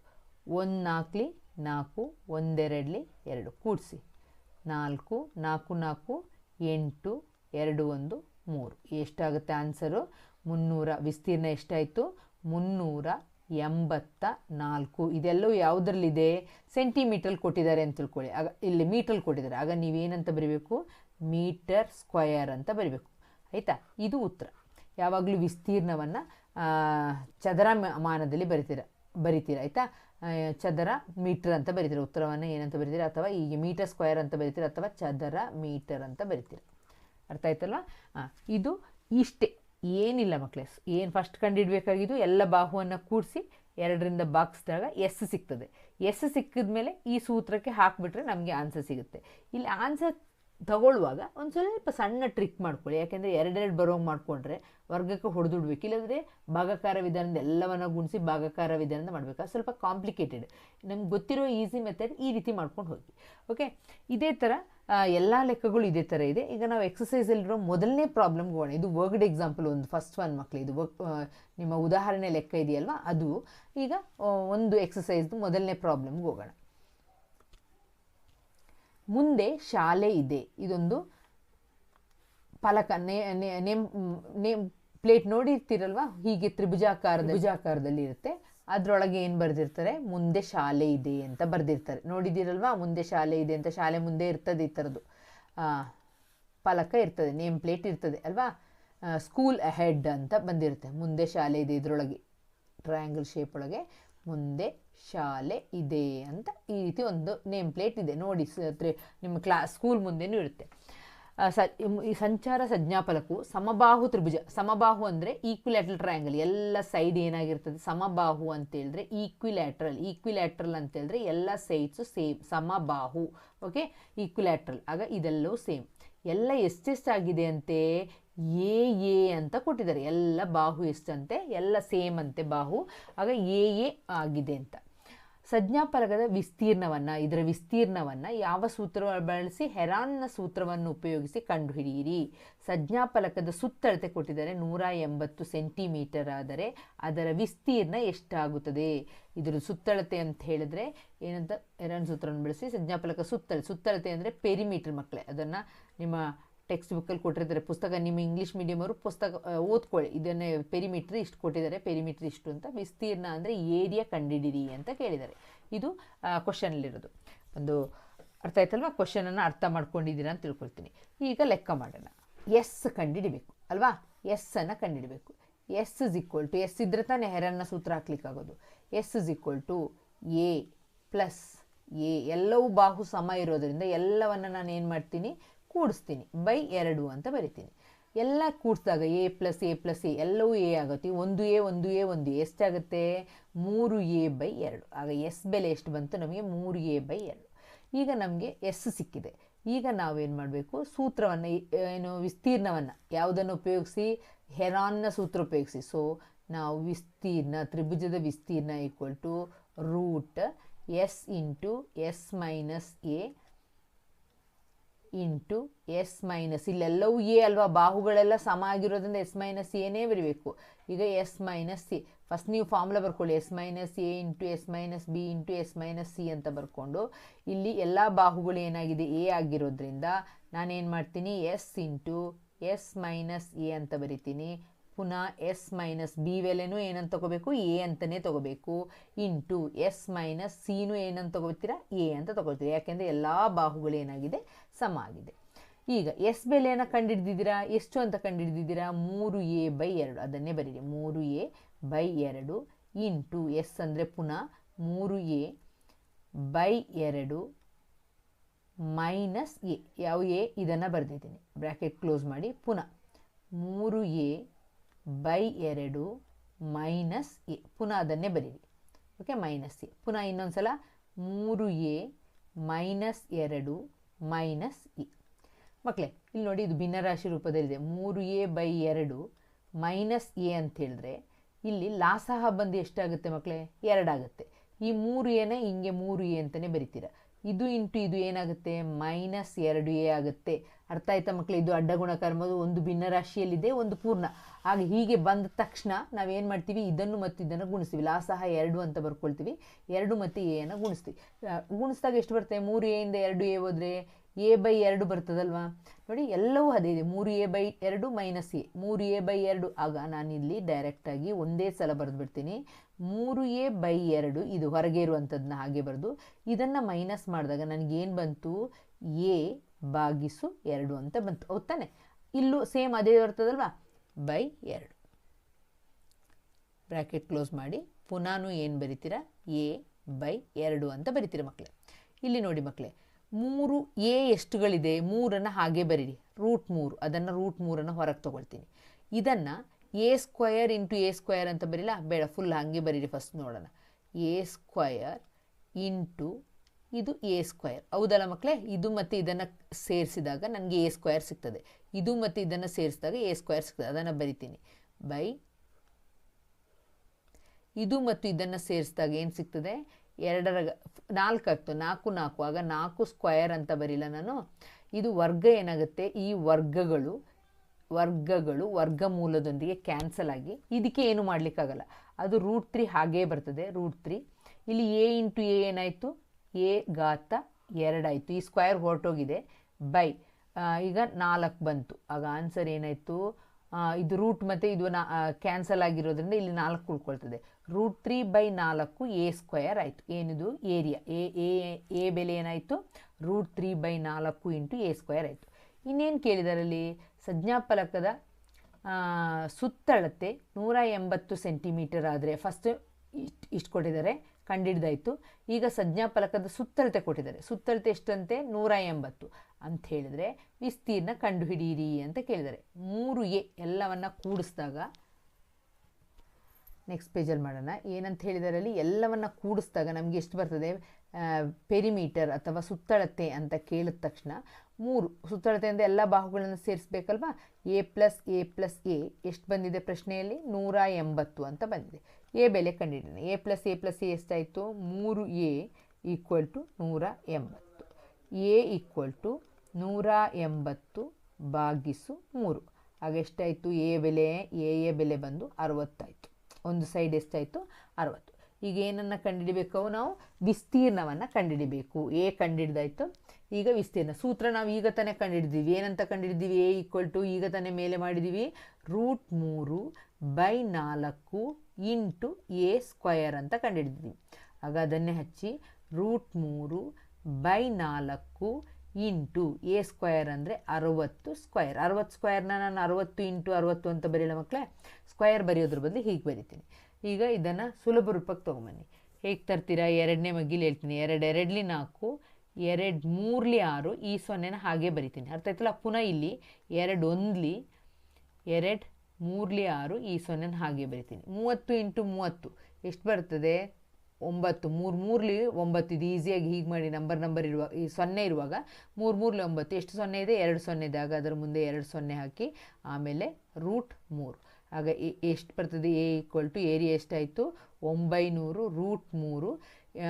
ಒಂದು ನಾಲ್ಕಲಿ ನಾಲ್ಕು ಒಂದೆರಡಲಿ ಎರಡು. ಕೂಡಿಸಿ. ನಾಲ್ಕು ನಾಲ್ಕು ನಾಲ್ಕು, ಎಂಟು, ಎರಡು, ಒಂದು ಮೂರು. ಎಷ್ಟಾಗುತ್ತೆ ಆನ್ಸರು? ಮುನ್ನೂರ. ವಿಸ್ತೀರ್ಣ ಎಷ್ಟಾಯಿತು? ಮುನ್ನೂರ ಎಂಬತ್ತ ನಾಲ್ಕು. ಇದೆಲ್ಲವೂ ಯಾವುದರಲ್ಲಿದೆ? ಸೆಂಟಿಮೀಟ್ರಲ್ಲಿ ಕೊಟ್ಟಿದ್ದಾರೆ ಅಂತ ತಿಳ್ಕೊಳ್ಳಿ. ಆಗ ಇಲ್ಲಿ ಮೀಟ್ರಲ್ಲಿ ಕೊಟ್ಟಿದ್ದಾರೆ. ಆಗ ನೀವೇನಂತ ಬರೀಬೇಕು? ಮೀಟರ್ ಸ್ಕ್ವಯರ್ ಅಂತ ಬರೀಬೇಕು. ಆಯಿತಾ? ಇದು ಉತ್ತರ. ಯಾವಾಗಲೂ ವಿಸ್ತೀರ್ಣವನ್ನು ಚದರ ಮಾನದಲ್ಲಿ ಬರಿತೀರ ಬರಿತೀರ, ಆಯಿತಾ? ಚದರ ಮೀಟರ್ ಅಂತ ಬರಿತೀರ. ಉತ್ತರವನ್ನು ಏನಂತ ಬರಿತೀರ? ಅಥವಾ ಈಗ ಮೀಟರ್ ಸ್ಕ್ವಯರ್ ಅಂತ ಬರಿತೀರ? ಅಥವಾ ಚದರ ಮೀಟರ್ ಅಂತ ಬರಿತೀರ? ಅರ್ಥ ಆಯ್ತಲ್ಲ ಇದು ಇಷ್ಟೇ. ಏನಿಲ್ಲ ಮಕ್ಕಳೇ ಏನು ಫಸ್ಟ್ ಕಂಡಿಡಬೇಕಾಗಿದ್ದು ಎಲ್ಲ ಬಾಹುವನ್ನು ಕೂಡಿಸಿ ಎರಡರಿಂದ ಬಾಕ್ಸ್ದಾಗ ಎಸ್ ಸಿಗ್ತದೆ. ಎಸ್ ಸಿಕ್ಕಿದ ಮೇಲೆ ಈ ಸೂತ್ರಕ್ಕೆ ಹಾಕಿಬಿಟ್ರೆ ನಮಗೆ ಆನ್ಸರ್ ಸಿಗುತ್ತೆ. ಇಲ್ಲಿ ಆನ್ಸರ್ ತಗೊಳ್ಳುವಾಗ ಒಂದು ಸ್ವಲ್ಪ ಸಣ್ಣ ಟ್ರಿಕ್ ಮಾಡ್ಕೊಳ್ಳಿ. ಯಾಕೆಂದರೆ ಎರಡೆರಡು ಬರೋಂಗೆ ಮಾಡಿಕೊಂಡ್ರೆ ವರ್ಗಕ್ಕೆ ಹೊಡೆದುಡ್ಬೇಕು. ಇಲ್ಲದ್ರೆ ಭಾಗಾಕಾರ ವಿಧಾನದ ಎಲ್ಲವನ್ನು ಗುಣಿಸಿ ಭಾಗಾಕಾರ ವಿಧಾನದ ಮಾಡಬೇಕು. ಸ್ವಲ್ಪ ಕಾಂಪ್ಲಿಕೇಟೆಡ್ ನಮ್ಗೆ ಗೊತ್ತಿರೋ ಈಸಿ ಮೆಥಡ್ ಈ ರೀತಿ ಮಾಡ್ಕೊಂಡು ಹೋಗಿ. ಓಕೆ ಇದೇ ಥರ ಎಲ್ಲ ಲೆಕ್ಕಗಳು ಇದೇ ಥರ ಇದೆ. ಈಗ ನಾವು ಎಕ್ಸಸೈಸಲ್ಲಿರೋ ಮೊದಲನೇ ಪ್ರಾಬ್ಲಮ್ಗೆ ಹೋಗೋಣ. ಇದು ವರ್ಕ್ಡ್ ಎಕ್ಸಾಂಪಲ್ ಒಂದು ಫಸ್ಟ್ ಒನ್ ಮಕ್ಕಳು ಇದು ವರ್ಕ್ ನಿಮ್ಮ ಉದಾಹರಣೆ ಲೆಕ್ಕ ಇದೆಯಲ್ವಾ? ಅದು ಈಗ ಒಂದು ಎಕ್ಸಸೈಸ್ದು ಮೊದಲನೇ ಪ್ರಾಬ್ಲಮ್ಗೆ ಹೋಗೋಣ. ಮುಂದೆ ಶಾಲೆ ಇದೆ. ಇದೊಂದು ಫಲಕ ನೇಮ್ ನೇಮ್ ಪ್ಲೇಟ್ ನೋಡಿರ್ತೀರಲ್ವಾ? ಹೀಗೆ ತ್ರಿಭುಜಾಕಾರದ, ತ್ರಿಭುಜಾಕಾರದಲ್ಲಿ ಇರುತ್ತೆ. ಅದರೊಳಗೆ ಏನು ಬರೆದಿರ್ತಾರೆ? ಮುಂದೆ ಶಾಲೆ ಇದೆ ಅಂತ ಬರೆದಿರ್ತಾರೆ. ನೋಡಿದ್ದೀರಲ್ವಾ? ಮುಂದೆ ಶಾಲೆ ಇದೆ ಅಂತ ಶಾಲೆ ಮುಂದೆ ಇರ್ತದೆ ಈ ಥರದ್ದು ಫಲಕ ಇರ್ತದೆ, ನೇಮ್ ಪ್ಲೇಟ್ ಇರ್ತದೆ, ಅಲ್ವಾ? ಸ್ಕೂಲ್ ಅಹೆಡ್ ಅಂತ ಬಂದಿರುತ್ತೆ. ಮುಂದೆ ಶಾಲೆ ಇದೆ ಇದರೊಳಗೆ. ಟ್ರಯಾಂಗಲ್ ಶೇಪ್ ಒಳಗೆ ಮುಂದೆ ಶಾಲೆ ಇದೆ ಅಂತ ಈ ರೀತಿ ಒಂದು ನೇಮ್ ಪ್ಲೇಟ್ ಇದೆ. ನೋಡಿ ತ್ರಿ- ನಿಮ್ಮ ಕ್ಲಾ ಸ್ಕೂಲ್ ಮುಂದೆನೂ ಇರುತ್ತೆ. ಸ ಈ ಸಂಚಾರ ಸಂಜ್ಞಾಫಲಕವು ಸಮಬಾಹು ತ್ರಿಭುಜ, ಸಮಬಾಹು ಅಂದರೆ ಈಕ್ವಿಲ್ಯಾಟ್ರಲ್ ಟ್ರಯಾಂಗಲ್ ಎಲ್ಲ ಸೈಡ್ ಏನಾಗಿರ್ತದೆ? ಸಮಬಾಹು ಅಂತ ಹೇಳಿದ್ರೆ ಈಕ್ವಿಲ್ಯಾಟ್ರಲ್ ಈಕ್ವಿಲ್ಯಾಟ್ರಲ್ ಅಂತ ಹೇಳಿದ್ರೆ ಎಲ್ಲ ಸೈಡ್ಸು ಸೇಮ್ ಸಮಬಾಹು ಓಕೆ ಈಕ್ವಿಲ್ಯಾಟ್ರಲ್ ಆಗ ಇದೆಲ್ಲವೂ ಸೇಮ್ ಎಲ್ಲ ಎಷ್ಟೆಷ್ಟಾಗಿದೆ ಅಂತೆ? ಎ ಎ ಅಂತ ಕೊಟ್ಟಿದ್ದಾರೆ. ಎಲ್ಲ ಬಾಹು ಎಷ್ಟಂತೆ? ಎಲ್ಲ ಸೇಮ್ ಅಂತೆ ಬಾಹು. ಆಗ ಎ ಎ ಆಗಿದೆ ಅಂತ. ಸಂಜ್ಞಾಫಲಕದ ವಿಸ್ತೀರ್ಣವನ್ನು, ಇದರ ವಿಸ್ತೀರ್ಣವನ್ನು ಯಾವ ಸೂತ್ರ ಬಳಸಿ ಹೆರಾನ್ನ ಸೂತ್ರವನ್ನು ಉಪಯೋಗಿಸಿ ಕಂಡುಹಿಡಿಯಿರಿ. ಸಜ್ಞಾಪಲಕದ ಸುತ್ತಳತೆ ಕೊಟ್ಟಿದ್ದಾರೆ ನೂರ ಎಂಬತ್ತು ಸೆಂಟಿಮೀಟರ್ ಆದರೆ ಅದರ ವಿಸ್ತೀರ್ಣ ಎಷ್ಟಾಗುತ್ತದೆ? ಇದರ ಸುತ್ತಳತೆ ಅಂತ ಹೇಳಿದ್ರೆ ಏನಂತ? ಹೆರಾನ್ ಸೂತ್ರವನ್ನು ಬಳಸಿ ಸಜ್ಞಾಪಲಕ ಸುತ್ತಳ, ಸುತ್ತಳತೆ ಅಂದರೆ ಪೆರಿಮೀಟರ್ ಮಕ್ಕಳೇ. ಅದನ್ನು ನಿಮ್ಮ ಟೆಕ್ಸ್ಟ್ ಬುಕ್ಕಲ್ಲಿ ಕೊಟ್ಟಿರ್ತಾರೆ. ಪುಸ್ತಕ ನಿಮ್ಮ ಇಂಗ್ಲೀಷ್ ಮೀಡಿಯಮ್ ಅವರು ಪುಸ್ತಕ ಓದ್ಕೊಳ್ಳಿ. ಇದನ್ನೇ ಪೆರಿಮೀಟ್ರ್ ಇಷ್ಟು ಕೊಟ್ಟಿದ್ದಾರೆ ಪೆರಿಮೀಟ್ರ್ ಇಷ್ಟು ಅಂತ. ವಿಸ್ತೀರ್ಣ ಅಂದರೆ ಏರಿಯಾ ಕಂಡಿಡಿರಿ ಅಂತ ಕೇಳಿದ್ದಾರೆ. ಇದು ಕ್ವಶನಲ್ಲಿರೋದು ಒಂದು ಅರ್ಥ ಆಯ್ತಲ್ವಾ? ಕ್ವಶನನ್ನು ಅರ್ಥ ಮಾಡ್ಕೊಂಡಿದ್ದೀರಾ ಅಂತ ತಿಳ್ಕೊಳ್ತೀನಿ. ಈಗ ಲೆಕ್ಕ ಮಾಡೋಣ. ಎಸ್ ಕಂಡಿಡಿಬೇಕು, ಅಲ್ವಾ? ಎಸ್ ಅನ್ನು ಕಂಡಿಡಬೇಕು. S is equal to S ಇದ್ರೆ ತಾನೇ ಹೆರನ್ನ ಸೂತ್ರ ಹಾಕ್ಲಿಕ್ಕಾಗೋದು. S is equal to A plus A ಎಲ್ಲವೂ ಬಾಹು ಸಮ ಇರೋದರಿಂದ ಎಲ್ಲವನ್ನು ನಾನು ಏನು ಮಾಡ್ತೀನಿ? ಕೂಡಿಸ್ತೀನಿ. ಬೈ ಎರಡು ಅಂತ ಬರಿತೀನಿ. ಎಲ್ಲ ಕೂಡಿಸಿದಾಗ A plus A plus A ಎಲ್ಲವೂ ಎ ಆಗುತ್ತೆ. ಒಂದು ಎ ಒಂದು ಎ, ಒಂದು ಎಷ್ಟಾಗುತ್ತೆ? ಮೂರು ಎ ಬೈ ಎರಡು. ಆಗ ಎಸ್ ಬೆಲೆ ಎಷ್ಟು ಬಂತು? ನಮಗೆ ಮೂರು ಎ ಬೈ ಎರಡು. ಈಗ ನಮಗೆ ಎಸ್ ಸಿಕ್ಕಿದೆ. ಈಗ ನಾವೇನು ಮಾಡಬೇಕು? ಸೂತ್ರವನ್ನು ಏನು ವಿಸ್ತೀರ್ಣವನ್ನು ಯಾವುದನ್ನು ಉಪಯೋಗಿಸಿ? ಹೆರಾನ್ನ ಸೂತ್ರ ಉಪಯೋಗಿಸಿ. ಸೊ ನಾವು ವಿಸ್ತೀರ್ಣ, ತ್ರಿಭುಜದ ವಿಸ್ತೀರ್ಣ equal to root S into S minus A into S minus. ಇಲ್ಲೆಲ್ಲವೂ A ಅಲ್ವಾ? ಬಾಹುಗಳೆಲ್ಲ ಸಮ ಆಗಿರೋದ್ರಿಂದ ಎಸ್ ಮೈನಸ್ ಎನೇ ಬರಬೇಕು. ಈಗ ಎಸ್ ಮೈನಸ್ ಸಿ. ಫಸ್ಟ್ ನೀವು ಫಾರ್ಮುಲಾ ಬರ್ಕೊಳ್ಳಿ. S minus A into S minus B into S minus C ಅಂತ ಬರ್ಕೊಂಡು, ಇಲ್ಲಿ ಎಲ್ಲ ಬಾಹುಗಳು ಏನಾಗಿದೆ? ಎ ಆಗಿರೋದ್ರಿಂದ ನಾನೇನು ಮಾಡ್ತೀನಿ? S into S minus A ಅಂತ ಬರಿತೀನಿ. ಪುನಃ ಎಸ್ ಮೈನಸ್ ಬಿ ಬೆಲೆನೂ ಏನಂತ ತಗೋಬೇಕು? ಎ ಅಂತಲೇ ತಗೋಬೇಕು. ಇಂಟು ಎಸ್ ಮೈನಸ್ ಸಿನೂ ಏನಂತ ತಗೋತೀರಾ? ಎ ಅಂತ ತಗೋತೀರಾ? ಯಾಕೆಂದರೆ ಎಲ್ಲ ಬಾಹುಗಳು ಏನಾಗಿದೆ? ಸಮ ಆಗಿದೆ. ಈಗ ಎಸ್ ಬೆಲೆಯನ್ನು ಕಂಡುಹಿಡ್ದಿದ್ದೀರಾ ಎಷ್ಟು ಅಂತ ಕಂಡುಹಿಡ್ದಿದ್ದೀರಾ ಮೂರು ಎ ಬೈ ಎರಡು. ಅದನ್ನೇ ಬರೀರಿ. ಮೂರು ಎ ಬೈ ಎರಡು ಇಂಟು ಎಸ್ ಅಂದರೆ ಪುನಃ ಮೂರು ಎ ಬೈ ಎರಡು ಮೈನಸ್ ಎ. ಯಾವ ಎ? ಇದನ್ನು ಬರೆದಿದ್ದೀನಿ. ಬ್ರ್ಯಾಕೆಟ್ ಕ್ಲೋಸ್ ಮಾಡಿ. ಪುನಃ ಮೂರು ಎ ಬೈ ಎರಡು ಮೈನಸ್ ಎ. ಪುನಃ ಅದನ್ನೇ ಬರೀರಿ. Okay minus A. ಪುನಃ ಇನ್ನೊಂದು ಸಲ ಮೂರು ಎ ಮೈನಸ್ ಎರಡು ಮೈನಸ್ ಎ. ಮಕ್ಕಳೇ ಇಲ್ಲಿ ನೋಡಿ ಇದು ಭಿನ್ನರಾಶಿ ರೂಪದಲ್ಲಿದೆ. ಮೂರು ಎ ಬೈ ಎರಡು ಮೈನಸ್ ಎ ಅಂತ ಹೇಳಿದ್ರೆ ಇಲ್ಲಿ ಲಾಸಹ ಬಂದು ಎಷ್ಟಾಗುತ್ತೆ ಮಕ್ಕಳೇ ಎರಡಾಗುತ್ತೆ. ಈ ಮೂರು ಎನ ಹಿಂಗೆ ಮೂರು ಎ ಅಂತಲೇ ಬರಿತೀರ. ಇದು ಇಂಟು ಇದು ಏನಾಗುತ್ತೆ? ಮೈನಸ್ ಎರಡು ಎ ಆಗುತ್ತೆ. ಅರ್ಥ ಆಯ್ತಾ ಮಕ್ಕಳು ಇದು ಅಡ್ಡಗುಣಕರ್ಮದು ಒಂದು ಭಿನ್ನರಾಶಿಯಲ್ಲಿದೆ, ಒಂದು ಪೂರ್ಣ. ಆಗ ಹೀಗೆ ಬಂದ ತಕ್ಷಣ ನಾವೇನು ಮಾಡ್ತೀವಿ? ಇದನ್ನು ಮತ್ತು ಇದನ್ನು ಗುಣಿಸ್ತೀವಿ. ಲಾಸಹ ಎರಡು ಅಂತ ಬರ್ಕೊಳ್ತೀವಿ. ಎರಡು ಮತ್ತು ಎ ಅನ್ನು ಗುಣಿಸ್ತೀವಿ. ಗುಣಿಸಿದಾಗ ಎಷ್ಟು ಬರುತ್ತೆ ಮೂರು ಎಯಿಂದ ಎರಡು ಎ ಹೋದರೆ ಎ ಬೈ ಎರಡು ಬರ್ತದಲ್ವಾ? ನೋಡಿ, ಎಲ್ಲವೂ ಅದೇ ಇದೆ. ಮೂರು ಎ ಬೈ ಎರಡು ಮೈನಸ್ ಎ ಮೂರು ಎ ಬೈ ಎರಡು. ಆಗ ನಾನಿಲ್ಲಿ ಡೈರೆಕ್ಟಾಗಿ ಒಂದೇ ಸಲ ಬರೆದ್ಬಿಡ್ತೀನಿ. ಮೂರು ಎ ಬೈ ಎರಡು, ಇದು ಹೊರಗೆ ಇರುವಂಥದ್ದನ್ನ ಹಾಗೆ ಬರೆದು, ಇದನ್ನು ಮೈನಸ್ ಮಾಡಿದಾಗ ನನಗೇನು ಬಂತು? ಎ ಬಾಗಿಸು ಎರಡು ಅಂತ ಬಂತು. ಓದ್ತಾನೆ ತಾನೆ ಇಲ್ಲೂ ಸೇಮ್ ಅದೇ ಬರ್ತದಲ್ವಾ? ಬೈ ಎರಡು. ಬ್ರ್ಯಾಕೆಟ್ ಕ್ಲೋಸ್ ಮಾಡಿ, ಪುನಾನು ಏನು ಬರಿತೀರಾ? ಎ ಬೈ ಎರಡು ಅಂತ ಬರಿತೀರ ಮಕ್ಕಳೇ ಇಲ್ಲಿ ನೋಡಿ ಮಕ್ಕಳೇ ಮೂರು ಎ ಎಷ್ಟುಗಳಿದೆ, ಮೂರನ್ನು ಹಾಗೆ ಬರೀರಿ. ರೂಟ್ ಮೂರು, ಅದನ್ನು ರೂಟ್ ಮೂರನ್ನು ಹೊರಗೆ ತೊಗೊಳ್ತೀನಿ. ಇದನ್ನು A square into A square ಅಂತ ಬರೀಲ್ಲ ಬೇಡ ಫುಲ್ ಹಾಗೆ ಬರೀರಿ ಫಸ್ಟ್ ನೋಡೋಣ. ಎ ಸ್ಕ್ವಯರ್ ಇಂಟು ಇದು ಎ ಸ್ಕ್ವಯರ್ ಹೌದಲ್ಲ ಮಕ್ಕಳೇ ಇದು ಮತ್ತು ಇದನ್ನು ಸೇರಿಸಿದಾಗ ನನಗೆ ಎ ಸ್ಕ್ವಯರ್ ಸಿಗ್ತದೆ. ಇದು ಮತ್ತು ಇದನ್ನು ಸೇರಿಸಿದಾಗ ಎ ಸ್ಕ್ವಯರ್ ಸಿಗ್ತದೆ. ಅದನ್ನು ಬರಿತೀನಿ. ಬೈ ಇದು ಮತ್ತು ಇದನ್ನು ಸೇರಿಸಿದಾಗ ಏನು ಸಿಗ್ತದೆ? ಎರಡರ ನಾಲ್ಕು ಆಗ್ತದೆ ನಾಲ್ಕು ನಾಲ್ಕು. ಆಗ ನಾಲ್ಕು ಸ್ಕ್ವಯರ್ ಅಂತ ಬರೀಲ್ಲ ನಾನು. ಇದು ವರ್ಗ ಏನಾಗುತ್ತೆ? ಈ ವರ್ಗಗಳು ವರ್ಗಗಳು ವರ್ಗಮೂಲದೊಂದಿಗೆ ಕ್ಯಾನ್ಸಲ್ ಆಗಿ ಇದಕ್ಕೆ ಏನು ಮಾಡಲಿಕ್ಕಾಗಲ್ಲ. ಅದು ರೂಟ್ ತ್ರೀ ಹಾಗೇ ಬರ್ತದೆ ರೂಟ್ ತ್ರೀ ಇಲ್ಲಿ ಎ ಇಂಟು ಎ ಏನಾಯಿತು? ಎ ಗಾತ ಎರಡಾಯಿತು ಈ ಸ್ಕ್ವಯರ್ ಹೊರಟೋಗಿದೆ. ಬೈ ಈಗ ನಾಲ್ಕು ಬಂತು. ಆಗ ಆನ್ಸರ್ ಏನಾಯಿತು? ಇದು ರೂಟ್ ಮತ್ತು ಇದು ನಾ ಕ್ಯಾನ್ಸಲ್ ಆಗಿರೋದ್ರಿಂದ ಇಲ್ಲಿ ನಾಲ್ಕು ಉಳ್ಕೊಳ್ತದೆ. ರೂಟ್ ತ್ರೀ ಬೈ ನಾಲ್ಕು ಎ ಸ್ಕ್ವಯರ್ ಆಯಿತು. ಏನಿದು? ಏರಿಯಾ. ಎ ಎ ಬೆಲೆ ಏನಾಯಿತು? ರೂಟ್ ತ್ರೀ ಬೈ ನಾಲ್ಕು ಇಂಟು ಎ ಸ್ಕ್ವಯರ್ ಆಯಿತು. ಇನ್ನೇನು ಕೇಳಿದಾರಲ್ಲಿ? ಸಂಜ್ಞಾಫಲಕದ ಸುತ್ತಳತೆ ನೂರ ಎಂಬತ್ತು ಸೆಂಟಿಮೀಟರ್ ಆದರೆ ಫಸ್ಟ್ ಇಷ್ಟು ಇಷ್ಟು ಕೊಟ್ಟಿದ್ದಾರೆ. ಕಂಡಿಡ್ದಾಯಿತು. ಈಗ ಸಂಜ್ಞಾಫಲಕದ ಸುತ್ತಳತೆ ಕೊಟ್ಟಿದ್ದಾರೆ. ಸುತ್ತಳತೆ ಎಷ್ಟಂತೆ? ನೂರ ಎಂಬತ್ತು. ಅಂತ ಹೇಳಿದರೆ ವಿಸ್ತೀರ್ಣ ಕಂಡುಹಿಡಿಯಿರಿ ಅಂತ ಕೇಳಿದ್ದಾರೆ. ಮೂರು ಎ ಎಲ್ಲವನ್ನ ಕೂಡಿಸಿದಾಗ ನೆಕ್ಸ್ಟ್ ಪೇಜಲ್ಲಿ ಮಾಡೋಣ. ಏನಂತ ಹೇಳಿದರಲ್ಲಿ ಎಲ್ಲವನ್ನ ಕೂಡಿಸಿದಾಗ ನಮಗೆ ಎಷ್ಟು ಬರ್ತದೆ? ಪೆರಿಮೀಟರ್ ಅಥವಾ ಸುತ್ತಳತೆ ಅಂತ ಕೇಳಿದ ತಕ್ಷಣ ಮೂರು, ಸುತ್ತಳತೆ ಅಂದರೆ ಎಲ್ಲ ಬಾಹುಗಳನ್ನು ಸೇರಿಸ್ಬೇಕಲ್ವಾ? A plus A plus A, ಎಷ್ಟು ಬಂದಿದೆ ಪ್ರಶ್ನೆಯಲ್ಲಿ? ನೂರ ಎಂಬತ್ತು ಅಂತ ಬಂದಿದೆ. ಎ ಬೆಲೆ ಕಂಡಿದ್ದೀನಿ A plus A plus A ಎಷ್ಟಾಯಿತು? ಮೂರು ಎ ಈಕ್ವಲ್ ಟು ನೂರ ಎಂಬತ್ತು. ಎ ಈಕ್ವಲ್ ಟು ನೂರ ಎಂಬತ್ತು ಬಾಗಿಸು ಮೂರು. ಎಷ್ಟಾಯಿತು? ಎ ಬೆಲೆ, ಎ ಎ ಬೆಲೆ ಬಂದು ಅರವತ್ತಾಯಿತು. ಒಂದು ಸೈಡ್ ಎಷ್ಟಾಯಿತು? ಅರವತ್ತು. ಈಗ ಏನನ್ನು ಕಂಡುಹಿಡಿಬೇಕು ನಾವು? ವಿಸ್ತೀರ್ಣವನ್ನು ಕಂಡುಹಿಡಿಬೇಕು ಎ ಕಂಡುಹಿಡ್ದಾಯಿತು ಈಗ ವಿಸ್ತೀರ್ಣ. ಸೂತ್ರ ನಾವು ಈಗ ತಾನೇ ಕಂಡುಹಿಡಿದೀವಿ ಏನಂತ ಕಂಡುಹಿಡಿದೀವಿ ಎ ಈಕ್ವಲ್ ಟು ಈಗ ತಾನೇ ಮೇಲೆ ಮಾಡಿದ್ದೀವಿ ರೂಟ್ ಮೂರು ಬೈ ನಾಲ್ಕು ಇಂಟು ಎ ಸ್ಕ್ವಯರ್ ಅಂತ ಕಂಡುಹಿಡಿದೀವಿ ಆಗ ಅದನ್ನೇ ಹಚ್ಚಿ ರೂಟ್ ಮೂರು ಬೈ ನಾಲ್ಕು ಇಂಟು ಎ ಸ್ಕ್ವಯರ್ ಅಂದರೆ ಅರವತ್ತು ಸ್ಕ್ವಯರ್ ಅರವತ್ತು ಸ್ಕ್ವಯರ್ನ ನಾನು ಅರವತ್ತು ಇಂಟು ಅರವತ್ತು ಅಂತ ಬರೀಲ್ಲ ಮಕ್ಕಳೇ ಸ್ಕ್ವಯರ್ ಬರೆಯೋದ್ರ ಬದಲು ಹೀಗೆ ಬರಿತೀನಿ. ಈಗ ಇದನ್ನು ಸುಲಭ ರೂಪಕ್ಕೆ ತೊಗೊಂಬನ್ನಿ. ಹೇಗೆ ತರ್ತೀರಾ? ಎರಡನೇ ಮಗ್ಗಿಲಿ ಹೇಳ್ತೀನಿ. ಎರಡು ಎರಡಲಿ ನಾಲ್ಕು, ಎರಡು ಮೂರ್ಲಿ ಆರು, ಈ ಸೊನ್ನೆನ ಹಾಗೆ ಬರಿತೀನಿ. ಅರ್ಥ ಆಯ್ತಲ್ಲ? ಪುನಃ ಇಲ್ಲಿ ಎರಡು ಒಂದ್ಲಿ, ಎರಡು ಮೂರ್ಲಿ ಆರು, ಈ ಸೊನ್ನೆನ ಹಾಗೆ ಬರಿತೀನಿ. ಮೂವತ್ತು ಇಂಟು ಮೂವತ್ತು. ಎಷ್ಟು ಬರ್ತದೆ? ಒಂಬತ್ತು, ಮೂರು, ಮೂರಲಿ ಒಂಬತ್ತು ಇದು ಈಸಿಯಾಗಿ ಹೀಗೆ ಮಾಡಿ ನಂಬರ್ ನಂಬರ್ ಇರುವ, ಈ ಸೊನ್ನೆ ಇರುವಾಗ ಮೂರು, ಮೂರಲಿ ಒಂಬತ್ತು, ಎಷ್ಟು ಸೊನ್ನೆ ಇದೆ? ಎರಡು ಸೊನ್ನೆ ಇದೆ. ಆಗ ಅದರ ಮುಂದೆ ಎರಡು ಸೊನ್ನೆ ಹಾಕಿ ಆಮೇಲೆ ರೂಟ್ ಮೂರು. ಆಗ ಎಷ್ಟು ಬರ್ತದೆ? ಎ ಈಕ್ವಲ್ ಟು ಏರಿಯಾ ಎಷ್ಟಾಯಿತು? ಒಂಬೈನೂರು ರೂಟ್ ಮೂರು.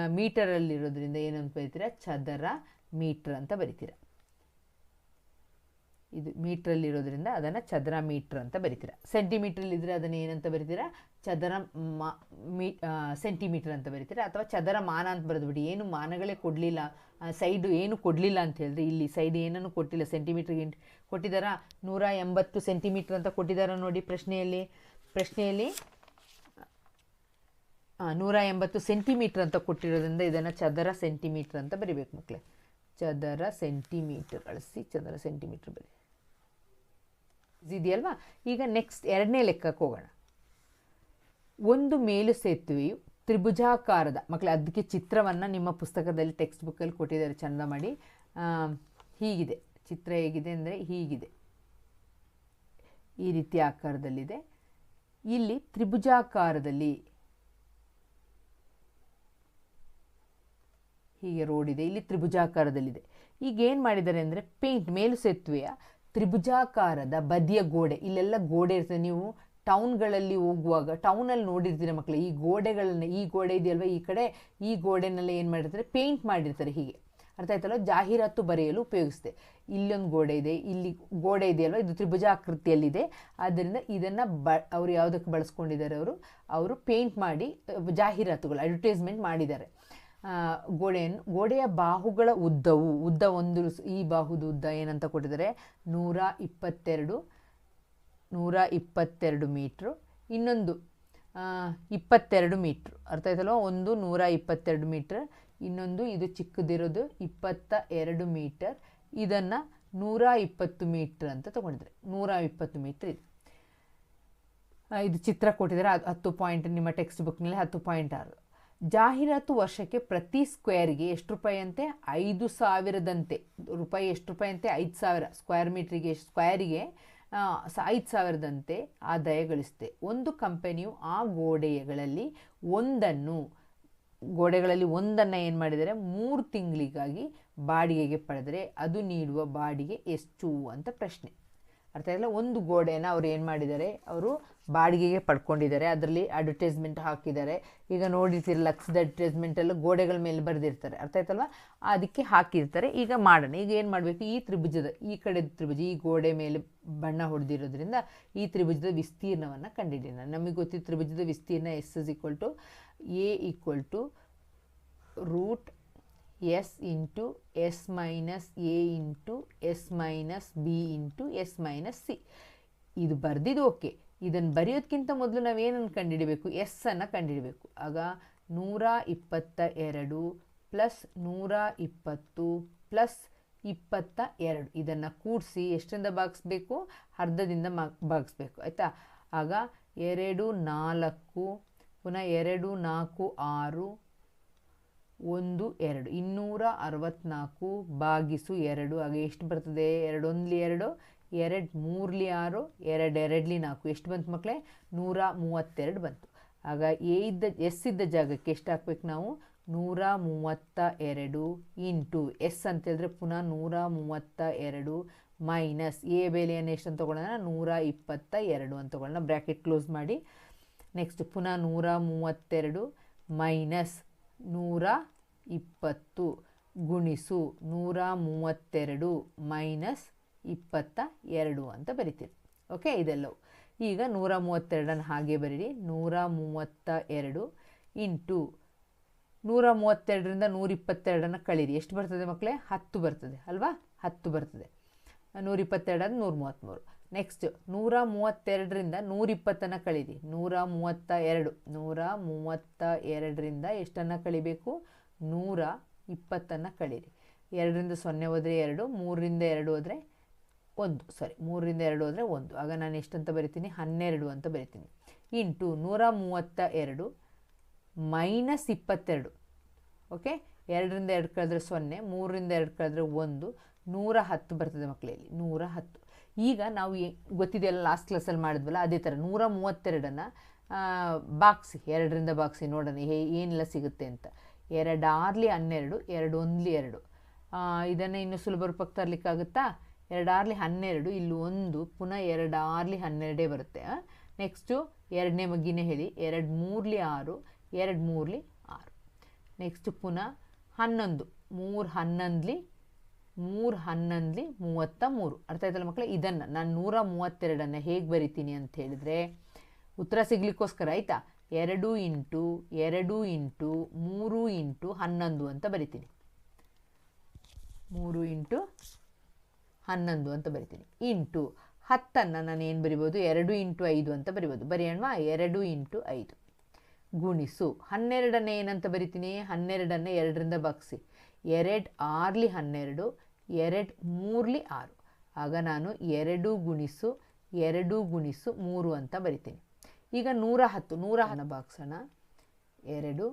ಮೀಟರಲ್ಲಿರೋದ್ರಿಂದ ಏನಂತ ಬರೀತೀರಾ? ಚದರ ಮೀಟ್ರ್ ಅಂತ ಬರಿತೀರ. ಇದು ಮೀಟ್ರಲ್ಲಿರೋದ್ರಿಂದ ಅದನ್ನು ಚದರ ಮೀಟ್ರ್ ಅಂತ ಬರಿತೀರ. ಸೆಂಟಿಮೀಟ್ರಲ್ಲಿದ್ದರೆ ಅದನ್ನು ಏನಂತ ಬರಿತೀರಾ? ಚದರ ಮಾ, ಮೀ ಸೆಂಟಿಮೀಟ್ರ್ ಅಂತ ಬರಿತೀರ? ಅಥವಾ ಚದರ ಮಾನ ಅಂತ ಬರೆದ್ಬಿಡಿ ಏನು ಮಾನಗಳೇ ಕೊಡಲಿಲ್ಲ. ಸೈಡು ಏನು ಕೊಡಲಿಲ್ಲ ಅಂತ ಹೇಳಿದ್ರೆ ಇಲ್ಲಿ. ಸೈಡ್ ಏನನ್ನು ಕೊಟ್ಟಿಲ್ಲ? ಸೆಂಟಿಮೀಟ್ರಿಗೆ ಕೊಟ್ಟಿದ್ದಾರಾ ನೂರ ಎಂಬತ್ತು ಸೆಂಟಿಮೀಟ್ರ್ ಅಂತ ಕೊಟ್ಟಿದ್ದಾರಾ ನೋಡಿ ಪ್ರಶ್ನೆಯಲ್ಲಿ. ಪ್ರಶ್ನೆಯಲ್ಲಿ ನೂರ ಎಂಬತ್ತು ಸೆಂಟಿಮೀಟ್ರ್ ಅಂತ ಕೊಟ್ಟಿರೋದ್ರಿಂದ ಇದನ್ನು ಚದರ ಸೆಂಟಿಮೀಟ್ರ್ ಅಂತ ಬರಿಬೇಕು ಮಕ್ಕಳೇ ಚದರ ಸೆಂಟಿಮೀಟರ್, ಅಳಿಸಿ ಚದರ ಸೆಂಟಿಮೀಟ್ರ್ ಬರಿ. ಇದೆಯಲ್ವಾ? ಈಗ ನೆಕ್ಸ್ಟ್ ಎರಡನೇ ಲೆಕ್ಕಕ್ಕೆ ಹೋಗೋಣ. ಒಂದು ಮೇಲು ಸೇತುವೆಯು ತ್ರಿಭುಜಾಕಾರದ, ಮಕ್ಕಳು ಅದಕ್ಕೆ ಚಿತ್ರವನ್ನು ನಿಮ್ಮ ಪುಸ್ತಕದಲ್ಲಿ ಟೆಕ್ಸ್ಟ್ ಬುಕ್ಕಲ್ಲಿ ಕೊಟ್ಟಿದ್ದಾರೆ, ಚಂದ ಮಾಡಿ. ಹೀಗಿದೆ. ಚಿತ್ರ ಹೇಗಿದೆ ಅಂದರೆ ಹೀಗಿದೆ. ಈ ರೀತಿ ಆಕಾರದಲ್ಲಿದೆ. ಇಲ್ಲಿ ತ್ರಿಭುಜಾಕಾರದಲ್ಲಿ ಹೀಗೆ ರೋಡ್ ಇದೆ. ಇಲ್ಲಿ ತ್ರಿಭುಜಾಕಾರದಲ್ಲಿದೆ. ಈಗ ಏನು ಮಾಡಿದ್ದಾರೆ ಅಂದರೆ ಪೇಂಟ್ ಮೇಲು ಸೇತುವೆಯ ತ್ರಿಭುಜಾಕಾರದ ಬದಿಯ ಗೋಡೆ, ಇಲ್ಲೆಲ್ಲ ಗೋಡೆ ಇರ್ತದೆ. ನೀವು ಟೌನ್ಗಳಲ್ಲಿ ಹೋಗುವಾಗ ಟೌನಲ್ಲಿ ನೋಡಿರ್ತೀರ ಮಕ್ಕಳು, ಈ ಗೋಡೆಗಳನ್ನ, ಈ ಗೋಡೆ ಇದೆಯಲ್ವ, ಈ ಕಡೆ ಈ ಗೋಡೆನೆಲ್ಲ ಏನು ಮಾಡಿರ್ತಾರೆ ಪೇಂಟ್ ಮಾಡಿರ್ತಾರೆ ಹೀಗೆ. ಅರ್ಥ ಆಯ್ತಲ್ಲ ಜಾಹೀರಾತು ಬರೆಯಲು ಉಪಯೋಗಿಸ್ತೆ. ಇಲ್ಲೊಂದು ಗೋಡೆ ಇದೆ, ಇಲ್ಲಿ ಗೋಡೆ ಇದೆಯಲ್ವ, ಇದು ತ್ರಿಭುಜಾಕೃತಿಯಲ್ಲಿದೆ. ಆದ್ದರಿಂದ ಇದನ್ನು ಬ, ಅವರು ಯಾವುದಕ್ಕೆ ಬಳಸ್ಕೊಂಡಿದ್ದಾರೆ ಅವರು? ಅವರು ಪೇಂಟ್ ಮಾಡಿ, ಜಾಹೀರಾತುಗಳು, ಅಡ್ವರ್ಟೈಸ್ಮೆಂಟ್ ಮಾಡಿದ್ದಾರೆ. ಗೋಡೆಯನ್ನು ಗೋಡೆಯ ಬಾಹುಗಳ ಉದ್ದವು, ಉದ್ದ ಒಂದು ಈ ಬಾಹುದ ಉದ್ದ ಏನಂತ ಕೊಟ್ಟಿದ್ದಾರೆ? ನೂರ ಇಪ್ಪತ್ತೆರಡು ನೂರ ಇಪ್ಪತ್ತೆರಡು ಮೀಟ್ರು. ಇನ್ನೊಂದು ಇಪ್ಪತ್ತೆರಡು ಮೀಟ್ರ್. ಅರ್ಥ ಆಯ್ತಲ್ವ? ಒಂದು, ನೂರ ಇಪ್ಪತ್ತೆರಡು ಮೀಟ್ರ್. ಇನ್ನೊಂದು, ಇದು ಚಿಕ್ಕದಿರೋದು, ಇಪ್ಪತ್ತ ಎರಡು ಮೀಟರ್. ಇದನ್ನು ನೂರ ಇಪ್ಪತ್ತು ಮೀಟ್ರ್ ಅಂತ ತೊಗೊಂಡಿದ್ದಾರೆ. ನೂರ ಇಪ್ಪತ್ತು ಮೀಟ್ರ್ ಇದು. ಇದು ಚಿತ್ರ ಕೊಟ್ಟಿದ್ದಾರೆ. ಅದು ಹತ್ತು ಪಾಯಿಂಟ್, ನಿಮ್ಮ ಟೆಕ್ಸ್ಟ್ ಬುಕ್ನಲ್ಲಿ ಹತ್ತು ಪಾಯಿಂಟ್ ಆರು. ಜಾಹೀರಾತು ವರ್ಷಕ್ಕೆ ಪ್ರತಿ ಸ್ಕ್ವೇರ್ಗೆ ಎಷ್ಟು ರೂಪಾಯಿ ಅಂತೆ ಐದು ಸಾವಿರದಂತೆ. ರೂಪಾಯಿ ಎಷ್ಟು ರೂಪಾಯಿ ಅಂತೆ ಐದು ಸಾವಿರ. ಸ್ಕ್ವೇರ್ ಮೀಟ್ರಿಗೆ ಸ್ಕ್ವೇರಿಗೆ ಐದು ಸಾವಿರದಂತೆ ಆದಾಯ ಗಳಿಸುತ್ತೆ. ಒಂದು ಕಂಪನಿಯು ಆ ಗೋಡೆಗಳಲ್ಲಿ ಒಂದನ್ನು ಗೋಡೆಗಳಲ್ಲಿ ಒಂದನ್ನು ಏನು ಮಾಡಿದರೆ, ಮೂರು ತಿಂಗಳಿಗಾಗಿ ಬಾಡಿಗೆಗೆ ಪಡೆದರೆ ಅದು ನೀಡುವ ಬಾಡಿಗೆ ಎಷ್ಟು ಅಂತ ಪ್ರಶ್ನೆ. ಅರ್ಥ ಇಲ್ಲ ಒಂದು ಗೋಡೆಯನ್ನು ಅವ್ರು ಏನು ಮಾಡಿದ್ದಾರೆ ಅವರು ಬಾಡಿಗೆಗೆ ಪಡ್ಕೊಂಡಿದ್ದಾರೆ. ಅದರಲ್ಲಿ ಅಡ್ವರ್ಟೈಸ್ಮೆಂಟ್ ಹಾಕಿದ್ದಾರೆ. ಈಗ ನೋಡಿರ್ತೀರಿ, ಲಕ್ಷದ ಅಡ್ವರ್ಟೈಸ್ಮೆಂಟ್ ಎಲ್ಲ ಗೋಡೆಗಳ ಮೇಲೆ ಬರೆದಿರ್ತಾರೆ. ಅರ್ಥ ಆಯ್ತಲ್ವಾ? ಅದಕ್ಕೆ ಹಾಕಿರ್ತಾರೆ. ಈಗ ಮಾಡೋಣ. ಈಗ ಏನು ಮಾಡಬೇಕು? ಈ ತ್ರಿಭುಜದ, ಈ ಕಡೆ ತ್ರಿಭುಜ, ಈ ಗೋಡೆ ಮೇಲೆ ಬಣ್ಣ ಹೊಡೆದಿರೋದ್ರಿಂದ ಈ ತ್ರಿಭುಜದ ವಿಸ್ತೀರ್ಣವನ್ನು ಕಂಡುಹಿಡಿಯೋಣ ನಮಗೆ ಗೊತ್ತಿದ್ದ ತ್ರಿಭುಜದ ವಿಸ್ತೀರ್ಣ S is equal to A equal to root S into S minus A into S minus B into S minus C. ಇದು ಬರೆದಿದ್ದು ಓಕೆ. ಇದನ್ನು ಬರೆಯೋದಕ್ಕಿಂತ ಮೊದಲು ನಾವೇನನ್ನು ಕಂಡುಹಿಡಬೇಕು ಎಸ್ ಅನ್ನು ಕಂಡುಹಿಡಬೇಕು ಆಗ ನೂರ ಇಪ್ಪತ್ತ ಎರಡು ಪ್ಲಸ್ ನೂರ ಇಪ್ಪತ್ತು ಪ್ಲಸ್ ಇಪ್ಪತ್ತ ಎರಡು ಇದನ್ನು ಕೂಡಿಸಿ ಎಷ್ಟರಿಂದ ಭಾಗಿಸ್ಬೇಕು? ಅರ್ಧದಿಂದ ಮಾ, ಭಾಗಿಸ್ಬೇಕು. ಆಯಿತಾ? ಆಗ ಎರಡು ನಾಲ್ಕು ಪುನಃ ಎರಡು ನಾಲ್ಕು ಆರು ಒಂದು ಎರಡು. ಇನ್ನೂರ ಅರವತ್ತ್ನಾಲ್ಕು ಬಾಗಿಸು ಎರಡು. ಆಗ ಎಷ್ಟು ಬರ್ತದೆ? ಎರಡು ಒಂದ್ಲಿ ಎರಡು. ಎರಡು ಮೂರ್ಲಿ ಆರು, ಎರಡು ಎರಡ್ಲಿ ನಾಲ್ಕು. ಎಷ್ಟು ಬಂತು ಮಕ್ಕಳೇ ನೂರ ಮೂವತ್ತೆರಡು ಬಂತು. ಆಗ ಎ ಇದ್ದ, ಎಸ್ ಇದ್ದ ಜಾಗಕ್ಕೆ ಎಷ್ಟು ಹಾಕ್ಬೇಕು ನಾವು? ನೂರ ಮೂವತ್ತ ಎರಡು ಇಂಟು ಎಸ್ ಅಂತ ಹೇಳಿದ್ರೆ ಪುನಃ ನೂರ ಮೂವತ್ತ ಎರಡು ಮೈನಸ್ ಎ ಬೆಲೆಯನ್ನು ಎಷ್ಟು ಅಂತ ತೊಗೊಳ್ಳೋಣ? ನೂರ ಇಪ್ಪತ್ತ ಎರಡು ಅಂತ ತೊಗೊಳ್ಳೋಣ. ಬ್ರ್ಯಾಕೆಟ್ ಕ್ಲೋಸ್ ಮಾಡಿ. ನೆಕ್ಸ್ಟ್ ಪುನಃ ನೂರ ಮೂವತ್ತೆರಡು ಮೈನಸ್ ನೂರ ಇಪ್ಪತ್ತು ಗುಣಿಸು ನೂರ ಮೂವತ್ತೆರಡು ಮೈನಸ್ ಇಪ್ಪತ್ತ ಎರಡು ಅಂತ ಬರಿತೀರಿ. ಓಕೆ ಇದೆಲ್ಲವು. ಈಗ ನೂರ ಮೂವತ್ತೆರಡನ್ನು ಹಾಗೆ ಬರೀರಿ. ನೂರ ಮೂವತ್ತ ಎರಡು ಇಂಟು ನೂರ ಮೂವತ್ತೆರಡರಿಂದ ನೂರಿಪ್ಪತ್ತೆರಡನ್ನು ಕಳೀರಿ. ಎಷ್ಟು ಬರ್ತದೆ ಮಕ್ಕಳೇ? ಹತ್ತು ಬರ್ತದೆ, ಅಲ್ವಾ? ಹತ್ತು ಬರ್ತದೆ. ನೂರಿಪ್ಪತ್ತೆರಡನ್ನು ನೂರ ಮೂವತ್ತ್ಮೂರು. ನೆಕ್ಸ್ಟ್ ನೂರ ಮೂವತ್ತೆರಡರಿಂದ ನೂರಿಪ್ಪತ್ತನ್ನು ಕಳೀರಿ. ನೂರ ಮೂವತ್ತ ಎರಡು. ನೂರ ಮೂವತ್ತ ಎರಡರಿಂದ ಎಷ್ಟನ್ನು ಕಳಿಬೇಕು? ನೂರ ಇಪ್ಪತ್ತನ್ನು ಕಳೀರಿ. ಎರಡರಿಂದ ಸೊನ್ನೆ ಹೋದರೆ ಎರಡು, ಮೂರರಿಂದ ಎರಡು ಹೋದರೆ ಒಂದು ಸಾರಿ ಮೂರರಿಂದ ಎರಡು ಅಂದರೆ ಒಂದು. ಆಗ ನಾನು ಎಷ್ಟಂತ ಬರಿತೀನಿ? ಹನ್ನೆರಡು ಅಂತ ಬರಿತೀನಿ. ಇಂಟು ನೂರ ಮೂವತ್ತ ಎರಡು ಮೈನಸ್ ಇಪ್ಪತ್ತೆರಡು. ಓಕೆ ಎರಡರಿಂದ ಎರಡು ಕಳೆದ್ರೆ ಸೊನ್ನೆ, ಮೂರರಿಂದ ಎರಡು ಕಳೆದ್ರೆ ಒಂದು. ನೂರ ಹತ್ತು ಬರ್ತದೆ ಮಕ್ಕಳಲ್ಲಿ ನೂರ ಹತ್ತು. ಈಗ ನಾವು ಗೊತ್ತಿದೆಯಲ್ಲ ಲಾಸ್ಟ್ ಕ್ಲಾಸಲ್ಲಿ ಮಾಡಿದ್ವಲ್ಲ, ಅದೇ ಥರ ನೂರ ಮೂವತ್ತೆರಡನ್ನು ಬಾಕ್ಸಿ ಎರಡರಿಂದ ಬಾಕ್ಸಿ ನೋಡೋಣ. ಹೇ, ಏನೆಲ್ಲ ಸಿಗುತ್ತೆ ಅಂತ. ಎರಡಾರ್ಲಿ ಹನ್ನೆರಡು, ಎರಡು ಒಂದ್ಲಿ ಎರಡು. ಇದನ್ನು ಇನ್ನೂ ಸುಲಭ ರೂಪಕ್ಕೆ ತರಲಿಕ್ಕಾಗುತ್ತಾ? ಎರಡಾರ್ಲಿ ಹನ್ನೆರಡು, ಇಲ್ಲಿ ಒಂದು, ಪುನಃ ಎರಡಾರ್ಲಿ ಹನ್ನೆರಡೇ ಬರುತ್ತೆ. ನೆಕ್ಸ್ಟು ಎರಡನೇ ಮಗ್ಗಿನೇ ಹೇಳಿ, ಎರಡು ಮೂರ್ಲಿ ಆರು, ಎರಡು ಮೂರ್ಲಿ ಆರು. ನೆಕ್ಸ್ಟು ಪುನಃ ಹನ್ನೊಂದು, ಮೂರು ಹನ್ನೊಂದ್ಲಿ ಮೂರು ಹನ್ನೊಂದ್ಲಿ ಮೂವತ್ತ ಮೂರು. ಅರ್ಥ ಆಯ್ತಲ್ಲ ಮಕ್ಕಳೇ? ಇದನ್ನು ನಾನು ನೂರ ಮೂವತ್ತೆರಡನ್ನು ಹೇಗೆ ಬರಿತೀನಿ ಅಂತ ಹೇಳಿದರೆ, ಉತ್ತರ ಸಿಗ್ಲಿಕ್ಕೋಸ್ಕರ ಆಯಿತಾ? ಎರಡು ಇಂಟು ಎರಡು ಇಂಟು, ಮೂರು ಇಂಟು ಹನ್ನೊಂದು ಅಂತ ಬರಿತೀನಿ. ಮೂರು ಇಂಟು ಹನ್ನೊಂದು ಅಂತ ಬರಿತೀನಿ. ಇಂಟು ಹತ್ತನ್ನು ನಾನು ಏನು ಬರಿಬೋದು? ಎರಡು ಇಂಟು ಐದು ಅಂತ ಬರಿಬೋದು. ಬರೆಯೋಣವಾ? ಎರಡು ಇಂಟು ಐದು. ಗುಣಿಸು. ಹನ್ನೆರಡನ್ನು ಏನಂತ ಬರಿತೀನಿ? ಹನ್ನೆರಡನ್ನು ಎರಡರಿಂದ ಬಗ್ಸಿ ಎರಡು ಆರ್ಲಿ ಹನ್ನೆರಡು, ಎರಡು ಮೂರ್ಲಿ ಆರು. ಆಗ ನಾನು ಎರಡು ಗುಣಿಸು ಎರಡು ಗುಣಿಸು ಮೂರು ಅಂತ ಬರಿತೀನಿ. ಈಗ ನೂರ ಹತ್ತು, ನೂರ ಹಣ ಬಾಕ್ಸೋಣ ಎರಡು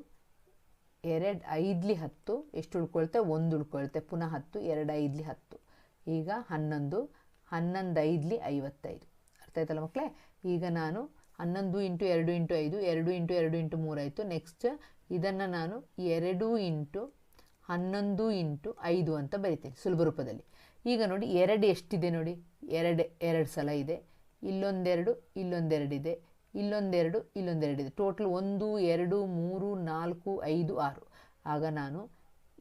ಎರಡು ಐದ್ಲಿ ಹತ್ತು, ಎಷ್ಟು ಉಳ್ಕೊಳ್ತೆ? ಒಂದು ಉಳ್ಕೊಳ್ತೆ. ಪುನಃ ಹತ್ತು, ಎರಡು ಐದ್ಲಿ ಹತ್ತು. ಈಗ ಹನ್ನೊಂದು ಹನ್ನೊಂದು ಐದ್ಲಿ ಐವತ್ತೈದು. ಅರ್ಥ ಆಯ್ತಲ್ಲ ಮಕ್ಕಳೇ? ಈಗ ನಾನು ಹನ್ನೊಂದು ಇಂಟು ಎರಡು ಇಂಟು ಐದು, ಎರಡು ಇಂಟು ಎರಡು ಇಂಟು ಮೂರಾಯಿತು ನೆಕ್ಸ್ಟ್ ಇದನ್ನು ನಾನು ಎರಡು ಇಂಟು ಹನ್ನೊಂದು ಇಂಟು ಐದು ಅಂತ ಬರಿತೀನಿ ಸುಲಭ ರೂಪದಲ್ಲಿ. ಈಗ ನೋಡಿ ಎರಡು ಎಷ್ಟಿದೆ ನೋಡಿ? ಎರಡು ಎರಡು ಸಲ ಇದೆ. ಇಲ್ಲೊಂದೆರಡು, ಇಲ್ಲೊಂದೆರಡಿದೆ. ಇಲ್ಲೊಂದೆರಡು, ಇಲ್ಲೊಂದೆರಡಿದೆ. ಟೋಟಲ್ ಒಂದು, ಎರಡು, ಮೂರು, ನಾಲ್ಕು, ಐದು, ಆರು. ಆಗ ನಾನು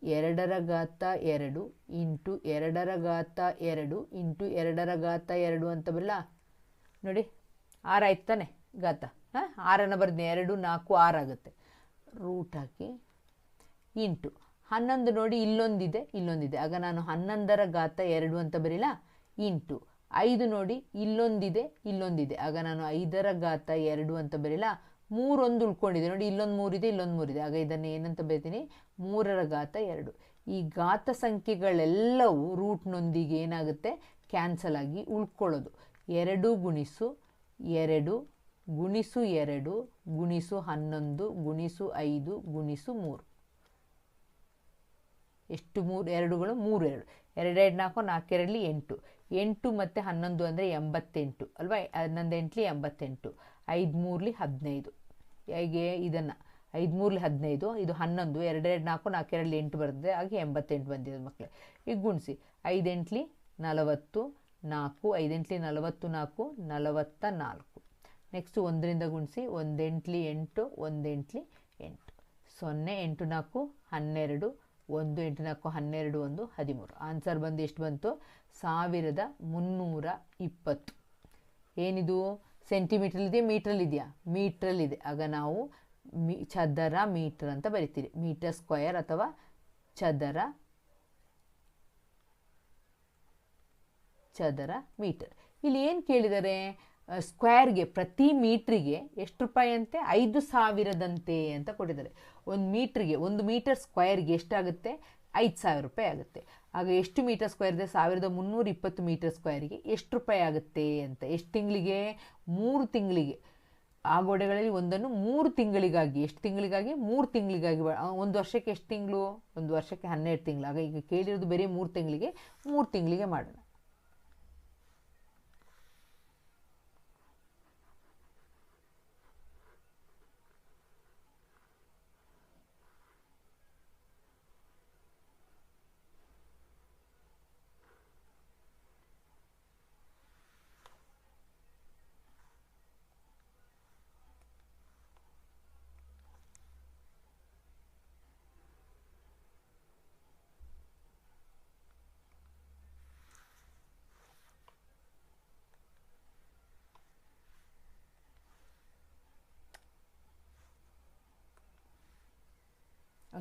ಎರಡರ ಘಾತ ಎರಡು ಇಂಟು ಎರಡರ ಘಾತ ಎರಡು ಇಂಟು ಎರಡರ ಘಾತ ಎರಡು ಅಂತ ಬರಲ್ಲ? ನೋಡಿ ಆರಾಯ್ತು ತಾನೆ ಘಾತ ಹಾಂ, ಆರನ್ನು ಬರ್ತೀನಿ ಎರಡು, ನಾಲ್ಕು ಆರಾಗುತ್ತೆ ರೂಟ್ ಹಾಕಿ ಇಂಟು. ಹನ್ನೊಂದು ನೋಡಿ ಇಲ್ಲೊಂದಿದೆ ಇಲ್ಲೊಂದಿದೆ. ಆಗ ನಾನು ಹನ್ನೊಂದರ ಘಾತ ಎರಡು ಅಂತ ಬರೀಲ? ಇಂಟು. ಐದು ನೋಡಿ ಇಲ್ಲೊಂದಿದೆ ಇಲ್ಲೊಂದಿದೆ. ಆಗ ನಾನು ಐದರ ಘಾತ ಎರಡು ಅಂತ ಬರೀಲ? ಮೂರೊಂದು ಉಳ್ಕೊಂಡಿದೆ. ನೋಡಿ, ಇಲ್ಲೊಂದು ಮೂರಿದೆ ಇಲ್ಲೊಂದು ಮೂರಿದೆ. ಆಗ ಇದನ್ನು ಏನಂತ ಬರೀತೀನಿ? ಮೂರರ ಘಾತ ಎರಡು. ಈ ಘಾತ ಸಂಖ್ಯೆಗಳೆಲ್ಲವೂ ರೂಟ್ನೊಂದಿಗೆ ಏನಾಗುತ್ತೆ? ಕ್ಯಾನ್ಸಲ್ ಆಗಿ ಉಳ್ಕೊಳ್ಳೋದು. ಎರಡು ಗುಣಿಸು ಎರಡು ಗುಣಿಸು ಎರಡು, ಗುಣಿಸು ಹನ್ನೊಂದು, ಗುಣಿಸು ಐದು, ಗುಣಿಸು ಮೂರು. ಎಷ್ಟು ಮೂರು? ಎರಡುಗಳು ಮೂರು, ಎರಡು. ಎರಡೆರಡು ನಾಲ್ಕು ನಾಲ್ಕೆರಡಲಿ ಎಂಟು. ಎಂಟು ಮತ್ತು ಹನ್ನೊಂದು ಅಂದರೆ ಎಂಬತ್ತೆಂಟು. ಅಲ್ವಾ? ಹನ್ನೊಂದು ಎಂಟ್ಲಿ ಎಂಬತ್ತೆಂಟು. ಐದು ಮೂರ್ಲಿ ಹದಿನೈದು. ಹೇಗೆ? ಇದನ್ನು ಐದು ಮೂರ್ಲಿ ಹದಿನೈದು, ಇದು ಹನ್ನೊಂದು, ಎರಡೆರಡು ನಾಲ್ಕು ನಾಲ್ಕು ಎರಡು ಎಂಟು ಬರ್ತದೆ, ಹಾಗೆ ಎಂಬತ್ತೆಂಟು ಬಂದಿದೆ ಮಕ್ಕಳೇ ಈಗ ಗುಣಿಸಿ. ಐದೆಂಟ್ಲಿ ನಲವತ್ತು, ನಾಲ್ಕು, ಐದೆಂಟ್ಲಿ ನಲವತ್ತು, ನಾಲ್ಕು, ನಲವತ್ತ ನಾಲ್ಕು. ನೆಕ್ಸ್ಟ್ ಒಂದರಿಂದ ಗುಣಿಸಿ. ಒಂದೆಂಟ್ಲಿ ಎಂಟು ಒಂದೆಂಟ್ಲಿ ಎಂಟು. ಸೊನ್ನೆ, ಎಂಟು, ನಾಲ್ಕು, ಹನ್ನೆರಡು, ಒಂದು, ಎಂಟು, ನಾಲ್ಕು, ಹನ್ನೆರಡು, ಒಂದು, ಹದಿಮೂರು. ಆನ್ಸರ್ ಬಂದು ಎಷ್ಟು ಬಂತು? ಸಾವಿರದ ಮುನ್ನೂರ ಇಪ್ಪತ್ತು. ಏನಿದು? ಸೆಂಟಿಮೀಟ್ರಲ್ಲಿದೆ ಮೀಟ್ರಲ್ಲಿದೆಯಾ ಮೀಟ್ರಲ್ಲಿದೆ ಆಗ ನಾವು ಮೀ, ಚದರ ಮೀಟರ್ ಅಂತ ಬರಿತೀರಿ. ಮೀಟರ್ ಸ್ಕ್ವಯರ್ ಅಥವಾ ಚದರ ಚದರ ಮೀಟರ್. ಇಲ್ಲಿ ಏನು ಕೇಳಿದರೆ ಸ್ಕ್ವೇರ್ಗೆ ಪ್ರತಿ ಮೀಟ್ರಿಗೆ ಎಷ್ಟು ರೂಪಾಯಿ ಅಂತೆ? ಐದು ಸಾವಿರದಂತೆ ಅಂತ ಕೊಟ್ಟಿದ್ದಾರೆ. ಒಂದು ಮೀಟ್ರಿಗೆ, ಒಂದು ಮೀಟರ್ ಸ್ಕ್ವೇರ್ಗೆ ಎಷ್ಟಾಗುತ್ತೆ? ಐದು ಸಾವಿರ ರೂಪಾಯಿ ಆಗುತ್ತೆ. ಆಗ ಎಷ್ಟು ಮೀಟರ್ ಸ್ಕ್ವೇರ್ ಇದೆ? ಸಾವಿರದ ಮುನ್ನೂರ ಇಪ್ಪತ್ತು ಮೀಟರ್ ಸ್ಕ್ವೇರಿಗೆ ಎಷ್ಟು ರೂಪಾಯಿ ಆಗುತ್ತೆ ಅಂತ. ಎಷ್ಟು ತಿಂಗಳಿಗೆ? ಮೂರು ತಿಂಗಳಿಗೆ. ಆ ಗೋಡೆಗಳಲ್ಲಿ ಒಂದನ್ನು ಮೂರು ತಿಂಗಳಿಗಾಗಿ, ಎಷ್ಟು ತಿಂಗಳಿಗಾಗಿ? ಮೂರು ತಿಂಗಳಿಗಾಗಿ ಒಂದು ವರ್ಷಕ್ಕೆ ಎಷ್ಟು ತಿಂಗಳು? ಒಂದು ವರ್ಷಕ್ಕೆ ಹನ್ನೆರಡು ತಿಂಗಳು. ಆಗ ಈಗ ಕೇಳಿರೋದು ಬೇರೆ ಮೂರು ತಿಂಗಳಿಗೆ ಮೂರು ತಿಂಗಳಿಗೆ ಮಾಡೋಣ.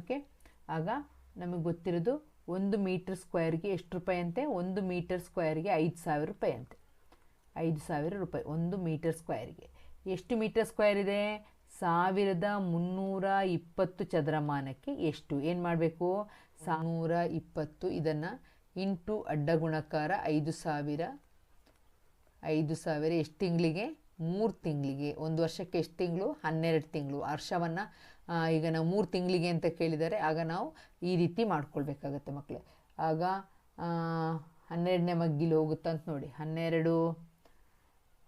ಓಕೆ ಆಗ ನಮಗೆ ಗೊತ್ತಿರೋದು ಒಂದು ಮೀಟರ್ ಸ್ಕ್ವೇರ್ಗೆ ಎಷ್ಟು ರೂಪಾಯಿ ಅಂತೆ? ಒಂದು ಮೀಟರ್ ಸ್ಕ್ವೇರ್ಗೆ ಐದು ಸಾವಿರ ರೂಪಾಯಿ ಅಂತೆ. ಐದು ಸಾವಿರ ರೂಪಾಯಿ ಒಂದು ಮೀಟರ್ ಸ್ಕ್ವೇರ್ಗೆ. ಎಷ್ಟು ಮೀಟರ್ ಸ್ಕ್ವೇರ್ ಇದೆ? ಸಾವಿರದ ಮುನ್ನೂರ ಇಪ್ಪತ್ತು ಚದರಮಾನಕ್ಕೆ ಎಷ್ಟು? ಏನು ಮಾಡಬೇಕು? ಸಾವಿರ ಇಪ್ಪತ್ತು ಇದನ್ನು ಇಂಟು ಅಡ್ಡ ಗುಣಕಾರ ಐದು ಸಾವಿರ ಐದು ಸಾವಿರ ಎಷ್ಟು ತಿಂಗಳಿಗೆ? ಮೂರು ತಿಂಗಳಿಗೆ, ಒಂದು ವರ್ಷಕ್ಕೆ ಎಷ್ಟು ತಿಂಗಳು? ಹನ್ನೆರಡು ತಿಂಗಳು. ವರ್ಷವನ್ನು ಈಗ ನಾವು ಮೂರು ತಿಂಗಳಿಗೆ ಅಂತ ಕೇಳಿದರೆ ಆಗ ನಾವು ಈ ರೀತಿ ಮಾಡ್ಕೊಳ್ಬೇಕಾಗತ್ತೆ ಮಕ್ಕಳು ಆಗ ಹನ್ನೆರಡನೇ ಮಗ್ಗಿಲಿ ಹೋಗುತ್ತಾ ಅಂತ ನೋಡಿ. ಹನ್ನೆರಡು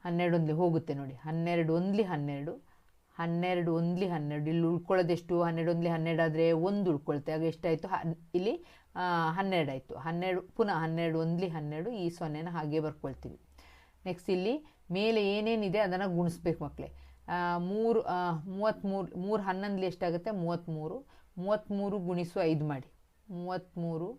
ಹನ್ನೆರಡು ಒಂದ್ಲಿ ಹೋಗುತ್ತೆ ನೋಡಿ. ಹನ್ನೆರಡು ಒಂದ್ಲಿ ಹನ್ನೆರಡು ಹನ್ನೆರಡು ಒಂದ್ಲಿ ಹನ್ನೆರಡು. ಇಲ್ಲಿ ಉಳ್ಕೊಳ್ಳೋದೆಷ್ಟು? ಹನ್ನೆರಡು ಒಂದ್ಲಿ ಹನ್ನೆರಡು ಆದರೆ ಒಂದು ಉಳ್ಕೊಳ್ತೆ. ಆಗ ಎಷ್ಟಾಯಿತು? ಹನ್, ಇಲ್ಲಿ ಹನ್ನೆರಡು ಆಯಿತು ಹನ್ನೆರಡು, ಪುನಃ ಹನ್ನೆರಡು ಒಂದ್ಲಿ ಹನ್ನೆರಡು ಈ ಸೊನ್ನೆನ ಹಾಗೆ ಬರ್ಕೊಳ್ತೀವಿ. ನೆಕ್ಸ್ಟ್ ಇಲ್ಲಿ ಮೇಲೆ ಏನೇನಿದೆ ಅದನ್ನು ಗುಣಿಸ್ಬೇಕು ಮಕ್ಕಳೇ. ಮೂರು ಮೂವತ್ತ್ಮೂರು ಮೂರು ಹನ್ನೊಂದು ಎಷ್ಟಾಗುತ್ತೆ? ಮೂವತ್ತ್ಮೂರು ಮೂವತ್ತ್ಮೂರು ಗುಣಿಸು ಐದು ಮಾಡಿ. ಮೂವತ್ತ್ಮೂರು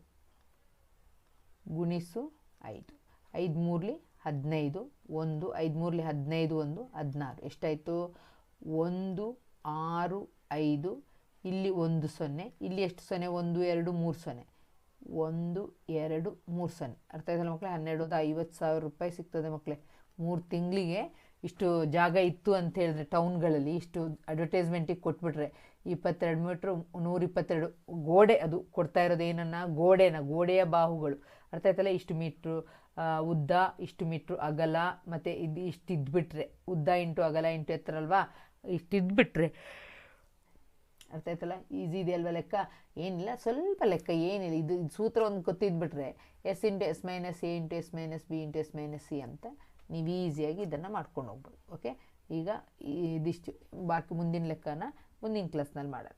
ಗುಣಿಸು ಐದು. ಐದು ಮೂರಲಿ ಹದಿನೈದು, ಒಂದು, ಐದು ಮೂರಲಿ ಹದಿನೈದು, ಒಂದು, ಹದಿನಾರು. ಎಷ್ಟಾಯಿತು? ಒಂದು, ಆರು, ಐದು, ಇಲ್ಲಿ ಒಂದು ಸೊನ್ನೆ, ಇಲ್ಲಿ ಎಷ್ಟು ಸೊನ್ನೆ? ಒಂದು, ಎರಡು, ಮೂರು ಸೊನ್ನೆ. ಒಂದು, ಎರಡು, ಮೂರು ಸೊನ್ನೆ. ಅರ್ಥ ಆಯ್ತಲ್ಲ ಮಕ್ಕಳೇ? ಹನ್ನೆರಡು ಐವತ್ತು ಸಾವಿರ ರೂಪಾಯಿ ಸಿಗ್ತದೆ ಮಕ್ಕಳೇ. ಮೂರು ತಿಂಗಳಿಗೆ ಇಷ್ಟು ಜಾಗ ಇತ್ತು ಅಂತ ಹೇಳಿದ್ರೆ ಟೌನ್ಗಳಲ್ಲಿ ಇಷ್ಟು ಅಡ್ವರ್ಟೈಸ್ಮೆಂಟಿಗೆ ಕೊಟ್ಬಿಟ್ರೆ ಇಪ್ಪತ್ತೆರಡು ಮೀಟ್ರ್ ನೂರಿಪ್ಪತ್ತೆರಡು ಗೋಡೆ ಅದು ಕೊಡ್ತಾ ಇರೋದು ಏನನ್ನ? ಗೋಡೆನ? ಗೋಡೆಯ ಬಾಹುಗಳು. ಅರ್ಥ ಆಯ್ತಲ್ಲ? ಇಷ್ಟು ಮೀಟ್ರು ಉದ್ದ, ಇಷ್ಟು ಮೀಟ್ರು ಅಗಲ, ಮತ್ತು ಇದು ಇಷ್ಟು ಇದ್ಬಿಟ್ರೆ, ಉದ್ದ ಇಂಟು ಅಗಲ ಇಂಟು ಎತ್ತರ ಅಲ್ವಾ? ಇಷ್ಟು ಇದ್ಬಿಟ್ರೆ. ಅರ್ಥ ಆಯ್ತಲ್ಲ? ಈಸಿ ಇದೆ ಅಲ್ವಾ ಲೆಕ್ಕ? ಏನಿಲ್ಲ, ಸ್ವಲ್ಪ ಲೆಕ್ಕ, ಏನಿಲ್ಲ. ಇದು ಸೂತ್ರ ಒಂದು ಗೊತ್ತಿದ್ಬಿಟ್ರೆ, S into S minus A into S minus B into S minus C ಅಂತ ನೀವು ಈಸಿಯಾಗಿ ಇದನ್ನು ಮಾಡ್ಕೊಂಡು ಹೋಗ್ಬೋದು ಓಕೆ ಈಗ ಇದಿಷ್ಟು ಬಾಕಿ ಮುಂದಿನ ಲೆಕ್ಕನ ಮುಂದಿನ ಕ್ಲಾಸ್ನಲ್ಲಿ ಮಾಡೋಣ.